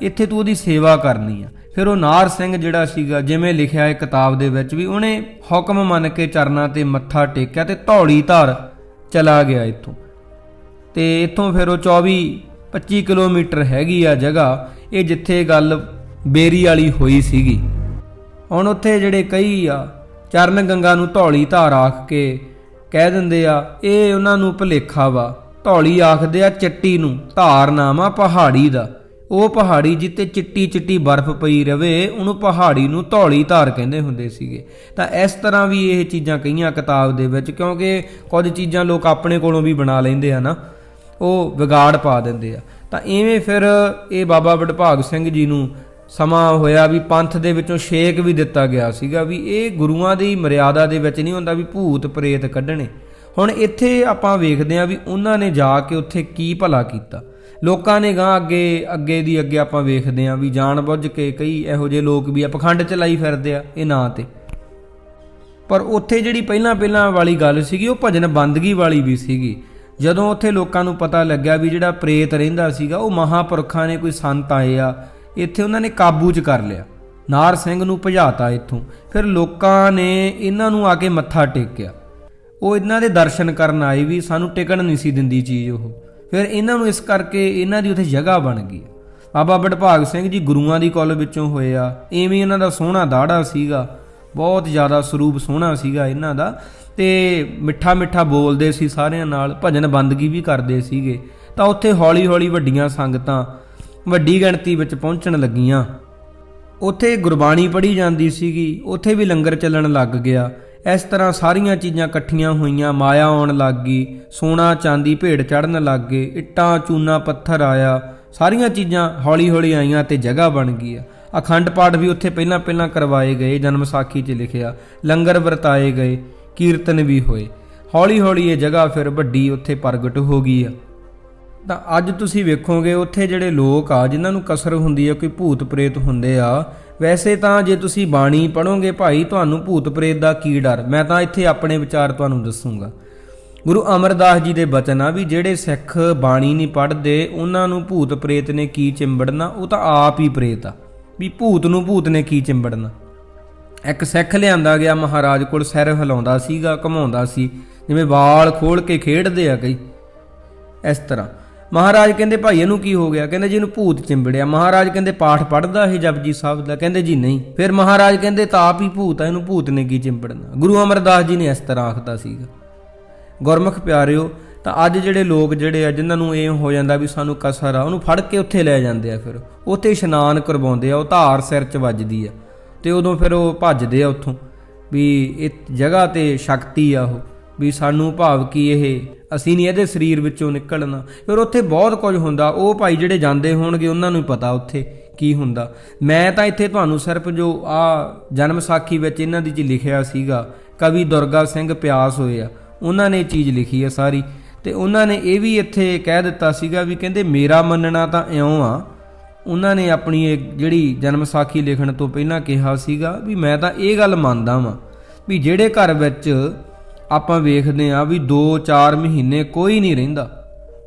ਇੱਥੇ ਤੂੰ ਉਹਦੀ ਸੇਵਾ ਕਰਨੀ ਆ। ਫਿਰ ਉਹ ਨਾਰ ਸਿੰਘ ਜਿਹੜਾ ਸੀਗਾ, ਜਿਵੇਂ ਲਿਖਿਆ ਹੈ ਕਿਤਾਬ ਦੇ ਵਿੱਚ ਵੀ, ਉਹਨੇ ਹੁਕਮ ਮੰਨ ਕੇ ਚਰਨਾਂ ਤੇ ਮੱਥਾ ਟੇਕਿਆ ਤੇ ਧੌਲੀ ਧਾਰ ਚਲਾ ਗਿਆ ਇੱਥੋਂ। ਤੇ ਇੱਥੋਂ ਫਿਰ ਉਹ 24 25 ਕਿਲੋਮੀਟਰ ਹੈਗੀ ਆ ਜਗ੍ਹਾ, ਇਹ ਜਿੱਥੇ ਗੱਲ ਬੇਰੀ ਵਾਲੀ ਹੋਈ ਸੀਗੀ। ਹੁਣ ਉੱਥੇ ਜਿਹੜੇ ਕਈ ਆ, ਚਰਨ ਗੰਗਾ ਨੂੰ ਧੌਲੀ ਧਾਰ ਆਖ ਕੇ ਕਹਿ ਦਿੰਦੇ ਆ, ਇਹ ਉਹਨਾਂ ਨੂੰ ਭੁਲੇਖਾ ਵਾ। ਧੌਲੀ ਆਖਦੇ ਆ ਚੱਟੀ ਨੂੰ ਧਾਰ ਨਾਮ ਆ ਪਹਾੜੀ ਦਾ। ਉਹ ਪਹਾੜੀ ਜਿੱਤੇ ਚਿੱਟੀ ਚਿੱਟੀ ਬਰਫ਼ ਪਈ ਰਵੇ, ਉਹਨੂੰ ਪਹਾੜੀ ਨੂੰ ਧੌਲੀ ਧਾਰ ਕਹਿੰਦੇ ਹੁੰਦੇ ਸੀਗੇ। ਤਾਂ ਇਸ ਤਰ੍ਹਾਂ ਵੀ ਇਹ ਚੀਜ਼ਾਂ ਕਈਆਂ ਕਿਤਾਬ ਦੇ ਵਿੱਚ, ਕਿਉਂਕਿ ਕੁਝ ਚੀਜ਼ਾਂ ਲੋਕ ਆਪਣੇ ਕੋਲੋਂ ਵੀ ਬਣਾ ਲੈਂਦੇ ਆ ਨਾ, ਉਹ ਵਿਗਾੜ ਪਾ ਦਿੰਦੇ ਆ। ਤਾਂ ਐਵੇਂ ਫਿਰ ਇਹ ਬਾਬਾ ਵਡਭਾਗ ਸਿੰਘ ਜੀ ਨੂੰ ਸਮਾਂ ਹੋਇਆ ਵੀ ਪੰਥ ਦੇ ਵਿੱਚੋਂ ਛੇਕ ਵੀ ਦਿੱਤਾ ਗਿਆ ਸੀਗਾ ਵੀ ਇਹ ਗੁਰੂਆਂ ਦੀ ਮਰਿਆਦਾ ਦੇ ਵਿੱਚ ਨਹੀਂ ਹੁੰਦਾ ਵੀ ਭੂਤ ਪ੍ਰੇਤ ਕੱਢਣੇ। ਹੁਣ ਇੱਥੇ ਆਪਾਂ ਵੇਖਦੇ ਆ ਵੀ ਉਹਨਾਂ ਨੇ ਜਾ ਕੇ ਉੱਥੇ ਕੀ ਭਲਾ ਕੀਤਾ। ਲੋਕਾਂ ਨੇ ਗਾਂ ਅੱਗੇ ਅੱਗੇ ਦੀ ਅੱਗੇ ਆਪਾਂ ਵੇਖਦੇ ਆ ਵੀ ਜਾਣ ਬੁੱਝ ਕੇ ਕਈ ਇਹੋ ਜਿਹੇ ਲੋਕ ਵੀ ਆ, ਪਖੰਡ ਚਲਾਈ ਫਿਰਦੇ ਆ ਇਹ ਨਾਂ ਤੇ। ਪਰ ਉੱਥੇ ਜਿਹੜੀ ਪਹਿਲਾਂ ਪਹਿਲਾਂ ਵਾਲੀ ਗੱਲ ਸੀਗੀ, ਉਹ ਭਜਨ ਬੰਦਗੀ ਵਾਲੀ ਵੀ ਸੀਗੀ। ਜਦੋਂ ਉੱਥੇ ਲੋਕਾਂ ਨੂੰ ਪਤਾ ਲੱਗਿਆ ਵੀ ਜਿਹੜਾ ਪ੍ਰੇਤ ਰਹਿੰਦਾ ਸੀਗਾ, ਉਹ ਮਹਾਪੁਰਖਾਂ ਨੇ ਕੋਈ ਸੰਤ ਆਏ ਆ, ਇੱਥੇ ਉਹਨਾਂ ਨੇ ਕਾਬੂ 'ਚ ਕਰ ਲਿਆ। ਨਾਰ ਸਿੰਘ ਨੂੰ ਭਜਾਤਾ ਇੱਥੋਂ। ਫਿਰ ਲੋਕਾਂ ਨੇ ਇਹਨਾਂ ਨੂੰ ਆ ਕੇ ਮੱਥਾ ਟੇਕਿਆ। ਉਹ ਇਹਨਾਂ ਦੇ ਦਰਸ਼ਨ ਕਰਨ ਆਏ ਵੀ ਸਾਨੂੰ ਟਿਕਣ ਨਹੀਂ ਸੀ ਦਿੰਦੀ ਚੀਜ਼ ਉਹ। ਫਿਰ ਇਹਨਾਂ ਨੂੰ ਇਸ ਕਰਕੇ ਇਹਨਾਂ ਦੀ ਉੱਥੇ ਜਗ੍ਹਾ ਬਣ ਗਈ। ਬਾਬਾ ਵਡਭਾਗ ਸਿੰਘ ਜੀ ਗੁਰੂਆਂ ਦੀ ਕੁੱਲ ਵਿੱਚੋਂ ਹੋਏ ਆ। ਐਵੇਂ ਇਹਨਾਂ ਦਾ ਸੋਹਣਾ ਦਾੜਾ ਸੀਗਾ। ਬਹੁਤ ਜ਼ਿਆਦਾ ਸਰੂਪ ਸੋਹਣਾ ਸੀਗਾ ਇਹਨਾਂ ਦਾ। ਤੇ ਮਿੱਠਾ ਮਿੱਠਾ ਬੋਲਦੇ ਸੀ ਸਾਰਿਆਂ ਨਾਲ, ਭਜਨ ਬੰਦਗੀ ਵੀ ਕਰਦੇ ਸੀਗੇ। ਤਾਂ ਉੱਥੇ ਹੌਲੀ ਹੌਲੀ ਵੱਡੀਆਂ ਸੰਗਤਾਂ ਵੱਡੀ ਗਿਣਤੀ ਵਿੱਚ ਪਹੁੰਚਣ ਲੱਗੀਆਂ। ਉੱਥੇ ਗੁਰਬਾਣੀ ਪੜ੍ਹੀ ਜਾਂਦੀ ਸੀਗੀ। ਉੱਥੇ ਵੀ ਲੰਗਰ ਚੱਲਣ ਲੱਗ ਗਿਆ। ਇਸ ਤਰ੍ਹਾਂ ਸਾਰੀਆਂ ਚੀਜ਼ਾਂ ਇਕੱਠੀਆਂ ਹੋਈਆਂ, ਮਾਇਆ ਆਉਣ ਲੱਗ ਗਈ, ਸੋਨਾ ਚਾਂਦੀ ਭੇਡ ਚੜਨ ਲੱਗ ਗਏ, ਇੱਟਾਂ, ਚੂਨਾ, ਪੱਥਰ ਆਇਆ, ਸਾਰੀਆਂ ਚੀਜ਼ਾਂ ਹੌਲੀ-ਹੌਲੀ ਆਈਆਂ ਤੇ ਜਗ੍ਹਾ ਬਣ ਗਈ ਆ। ਅਖੰਡ ਪਾਠ ਵੀ ਉੱਥੇ ਪਹਿਲਾਂ ਪਹਿਲਾਂ ਕਰਵਾਏ ਗਏ, ਜਨਮ ਸਾਖੀ 'ਚ ਲਿਖਿਆ, ਲੰਗਰ ਵਰਤਾਏ ਗਏ, ਕੀਰਤਨ ਵੀ ਹੋਏ। ਹੌਲੀ-ਹੌਲੀ ਇਹ ਜਗ੍ਹਾ ਫਿਰ ਵੱਡੀ ਉੱਥੇ ਪ੍ਰਗਟ ਹੋ ਗਈ ਆ। ਤਾਂ ਅੱਜ ਤੁਸੀਂ ਵੇਖੋਗੇ, ਉੱਥੇ ਜਿਹੜੇ ਲੋਕ ਆ, ਜਿਨ੍ਹਾਂ ਨੂੰ ਕਸਰ ਹੁੰਦੀ ਆ, ਕੋਈ ਭੂਤ ਪ੍ਰੇਤ ਹੁੰਦੇ ਆ ਵੈਸੇ ਤਾਂ ਜੇ ਤੁਸੀਂ ਬਾਣੀ ਪੜੋਗੇ ਭਾਈ, ਤੁਹਾਨੂੰ ਭੂਤ ਪ੍ਰੇਤ ਦਾ ਕੀ ਡਰ? ਮੈਂ ਤਾਂ ਇੱਥੇ ਆਪਣੇ ਵਿਚਾਰ ਤੁਹਾਨੂੰ ਦੱਸੂਗਾ। ਗੁਰੂ ਅਮਰਦਾਸ ਜੀ ਦੇ ਬਚਨ ਆ ਵੀ ਜਿਹੜੇ ਸਿੱਖ ਬਾਣੀ ਨਹੀਂ ਪੜ੍ਹਦੇ, ਉਹਨਾਂ ਨੂੰ ਭੂਤ ਪ੍ਰੇਤ ਨੇ ਕੀ ਚਿੰਬੜਨਾ? ਉਹ ਤਾਂ ਆਪ ਹੀ ਪ੍ਰੇਤ ਆ। ਵੀ ਭੂਤ ਨੂੰ ਭੂਤ ਨੇ ਕੀ ਚਿੰਬੜਨਾ? ਇੱਕ ਸਿੱਖ ਲਿਆਂਦਾ ਗਿਆ ਮਹਾਰਾਜ ਕੋਲ, ਸਿਰ ਹਿਲਾਉਂਦਾ ਸੀਗਾ, ਘਮਾਉਂਦਾ ਸੀ, ਜਿਵੇਂ ਵਾਲ ਖੋਲ ਕੇ ਖੇਡਦੇ ਆ ਕਈ। ਇਸ ਤਰ੍ਹਾਂ। ਮਹਾਰਾਜ ਕਹਿੰਦੇ ਭਾਈ ਇਹਨੂੰ ਕੀ ਹੋ ਗਿਆ? ਕਹਿੰਦੇ ਜੀ ਇਹਨੂੰ ਭੂਤ ਚਿੰਬੜਿਆ। ਮਹਾਰਾਜ ਕਹਿੰਦੇ ਪਾਠ ਪੜਦਾ ਇਹ ਜਪਜੀ ਸਾਹਿਬ ਦਾ। ਕਹਿੰਦੇ ਜੀ ਨਹੀਂ। ਫਿਰ ਮਹਾਰਾਜ ਕਹਿੰਦੇ ਤਾਂ ਆਪ ਹੀ ਭੂਤ ਆ, ਇਹਨੂੰ ਭੂਤ ਨੇ ਕੀ ਚਿੰਬੜਨਾ? ਗੁਰੂ ਅਮਰਦਾਸ ਜੀ ਨੇ ਇਸ ਤਰ੍ਹਾਂ ਆਖਦਾ ਸੀਗਾ। ਗੁਰਮੁਖ ਪਿਆਰਿਓ, ਤਾਂ ਅੱਜ ਜਿਹੜੇ ਲੋਕ ਜਿਹੜੇ ਆ, ਜਿਨ੍ਹਾਂ ਨੂੰ ਇਹ ਹੋ ਜਾਂਦਾ ਵੀ ਸਾਨੂੰ ਕਸਰ ਆ, ਉਹਨੂੰ ਫੜ ਕੇ ਉੱਥੇ ਲੈ ਜਾਂਦੇ ਆ ਫਿਰ। ਉੱਥੇ ਇਸ਼ਨਾਨ ਕਰਵਾਉਂਦੇ ਆ, ਉਹ ਧਾਰ ਸਿਰ 'ਚ ਵੱਜਦੀ ਆ। ਤੇ ਉਦੋਂ ਫਿਰ ਉਹ ਭੱਜਦੇ ਆ ਉੱਥੋਂ। ਵੀ ਇਹ ਜਗ੍ਹਾ ਤੇ ਸ਼ਕਤੀ ਆ ਉਹ। ਵੀ ਸਾਨੂੰ ਭਾਵ ਕੀ ਇਹ? ਅਸੀਂ ਨਹੀਂ ਇਹਦੇ ਸਰੀਰ ਵਿੱਚੋਂ ਨਿਕਲਣਾ। ਫਿਰ ਉੱਥੇ ਬਹੁਤ ਕੁਝ ਹੁੰਦਾ। ਉਹ ਭਾਈ ਜਿਹੜੇ ਜਾਂਦੇ ਹੋਣਗੇ, ਉਹਨਾਂ ਨੂੰ ਪਤਾ ਉੱਥੇ ਕੀ ਹੁੰਦਾ। ਮੈਂ ਤਾਂ ਇੱਥੇ ਤੁਹਾਨੂੰ ਸਿਰਫ ਜੋ ਆ ਜਨਮ ਸਾਖੀ ਵਿੱਚ ਇਹਨਾਂ ਦੀ ਜੀ ਲਿਖਿਆ ਸੀਗਾ, ਕਵੀ ਦੁਰਗਾ ਸਿੰਘ ਪਿਆਸ ਹੋਏ ਆ ਉਹਨਾਂ ਨੇ ਇਹ ਚੀਜ਼ ਲਿਖੀ ਆ ਸਾਰੀ। ਤੇ ਉਹਨਾਂ ਨੇ ਇਹ ਵੀ ਇੱਥੇ ਕਹਿ ਦਿੱਤਾ ਸੀਗਾ ਵੀ ਕਹਿੰਦੇ, ਮੇਰਾ ਮੰਨਣਾ ਤਾਂ ਇਉਂ ਆ। ਉਹਨਾਂ ਨੇ ਆਪਣੀ ਇਹ ਜਿਹੜੀ ਜਨਮ ਸਾਖੀ ਲਿਖਣ ਤੋਂ ਪਹਿਲਾਂ ਕਿਹਾ ਸੀਗਾ ਵੀ ਮੈਂ ਤਾਂ ਇਹ ਗੱਲ ਮੰਨਦਾ ਵਾਂ ਵੀ ਜਿਹੜੇ ਘਰ ਵਿੱਚ ਆਪਾਂ ਵੇਖਦੇ ਆ ਵੀ 2-4 ਮਹੀਨੇ ਕੋਈ ਨਹੀਂ ਰਹਿੰਦਾ,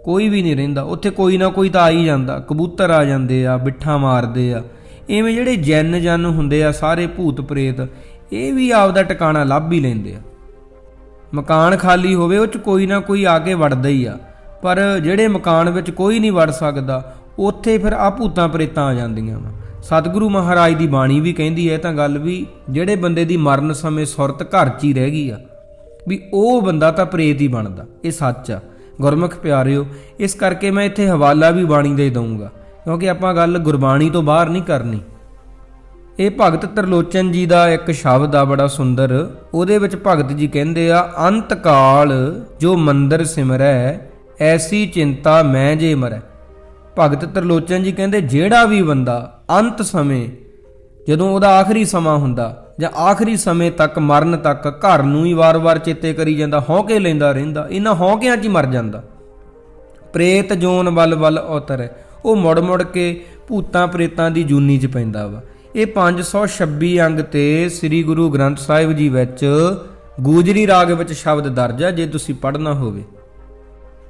ਕੋਈ ਵੀ ਨਹੀਂ ਰਹਿੰਦਾ, ਉੱਥੇ ਕੋਈ ਨਾ ਕੋਈ ਤਾਂ ਆ ਹੀ ਜਾਂਦਾ, ਕਬੂਤਰ ਆ ਜਾਂਦੇ ਆ, ਬਿੱਠਾ ਮਾਰਦੇ ਆ, ਐਵੇਂ ਜਿਹੜੇ ਜਨ ਜਨ ਹੁੰਦੇ ਆ, ਸਾਰੇ ਭੂਤ ਪ੍ਰੇਤ, ਇਹ ਵੀ ਆਪਦਾ ਟਿਕਾਣਾ ਲੱਭ ਹੀ ਲੈਂਦੇ ਆ। ਮਕਾਨ ਖਾਲੀ ਹੋਵੇ, ਉਹ ਚ ਕੋਈ ਨਾ ਕੋਈ ਆ ਕੇ ਵੜਦਾ ਹੀ ਆ, ਪਰ ਜਿਹੜੇ ਮਕਾਨ ਵਿੱਚ ਕੋਈ ਨਹੀਂ ਵੜ ਸਕਦਾ, ਉੱਥੇ ਫਿਰ ਆ ਭੂਤਾਂ ਪ੍ਰੇਤਾਂ ਆ ਜਾਂਦੀਆਂ ਵਾ। ਸਤਿਗੁਰੂ ਮਹਾਰਾਜ ਦੀ ਬਾਣੀ ਵੀ ਕਹਿੰਦੀ ਹੈ ਤਾਂ ਗੱਲ ਵੀ, ਜਿਹੜੇ ਬੰਦੇ ਦੀ ਮਰਨ ਸਮੇਂ ਸੁਰਤ ਘਰ 'ਚ ਹੀ ਰਹਿ ਗਈ ਆ ਵੀ ਉਹ ਬੰਦਾ ਤਾਂ ਪ੍ਰੇਤ ਹੀ ਬਣਦਾ। ਇਹ ਸੱਚ ਆ। ਗੁਰਮੁਖ ਪਿਆਰਿਓ, ਇਸ ਕਰਕੇ ਮੈਂ ਇੱਥੇ ਹਵਾਲਾ ਵੀ ਬਾਣੀ ਦੇ ਦਊਂਗਾ। ਕਿਉਂਕਿ ਆਪਾਂ ਗੱਲ ਗੁਰਬਾਣੀ ਤੋਂ ਬਾਹਰ ਨਹੀਂ ਕਰਨੀ। ਇਹ ਭਗਤ ਤਰਲੋਚਨ ਜੀ ਦਾ ਇੱਕ ਸ਼ਬਦ ਆ ਬੜਾ ਸੁੰਦਰ। ਉਹਦੇ ਵਿੱਚ ਭਗਤ ਜੀ ਕਹਿੰਦੇ ਆ, ਅੰਤ ਕਾਲ ਜੋ ਮੰਦਰ ਸਿਮਰੈ, ਐਸੀ ਚਿੰਤਾ ਮੈਂ ਜੇ ਮਰੈ। ਭਗਤ ਤਰਲੋਚਨ ਜੀ ਕਹਿੰਦੇ, ਜਿਹੜਾ ਵੀ ਬੰਦਾ ਅੰਤ ਸਮੇਂ, ਜਦੋਂ ਉਹਦਾ ਆਖਰੀ ਸਮਾਂ ਹੁੰਦਾ ਜਾਂ ਆਖਰੀ ਸਮੇਂ ਤੱਕ, ਮਰਨ ਤੱਕ ਘਰ ਨੂੰ ਹੀ ਵਾਰ-ਵਾਰ ਚੇਤੇ ਕਰੀ ਜਾਂਦਾ, ਹੌਕੇ ਲੈਂਦਾ ਰਹਿੰਦਾ, ਇਹਨਾਂ ਹੌਕਿਆਂ 'ਚ ਹੀ ਮਰ ਜਾਂਦਾ। ਪ੍ਰੇਤ ਜੋਨ ਵੱਲ ਵੱਲ ਉਤਰੈ, ਉਹ ਮੁੜ ਮੁੜ ਕੇ ਭੂਤਾਂ ਪ੍ਰੇਤਾਂ ਦੀ ਜੂਨੀ 'ਚ ਪੈਂਦਾ ਵਾ। ਇਹ 526 ਅੰਗ ਤੇ ਸ੍ਰੀ ਗੁਰੂ ਗ੍ਰੰਥ ਸਾਹਿਬ ਜੀ ਵਿੱਚ ਗੂਜਰੀ ਰਾਗ ਵਿੱਚ ਸ਼ਬਦ ਦਰਜ ਹੈ ਜੇ ਤੁਸੀਂ ਪੜ੍ਹਨਾ ਹੋਵੇ।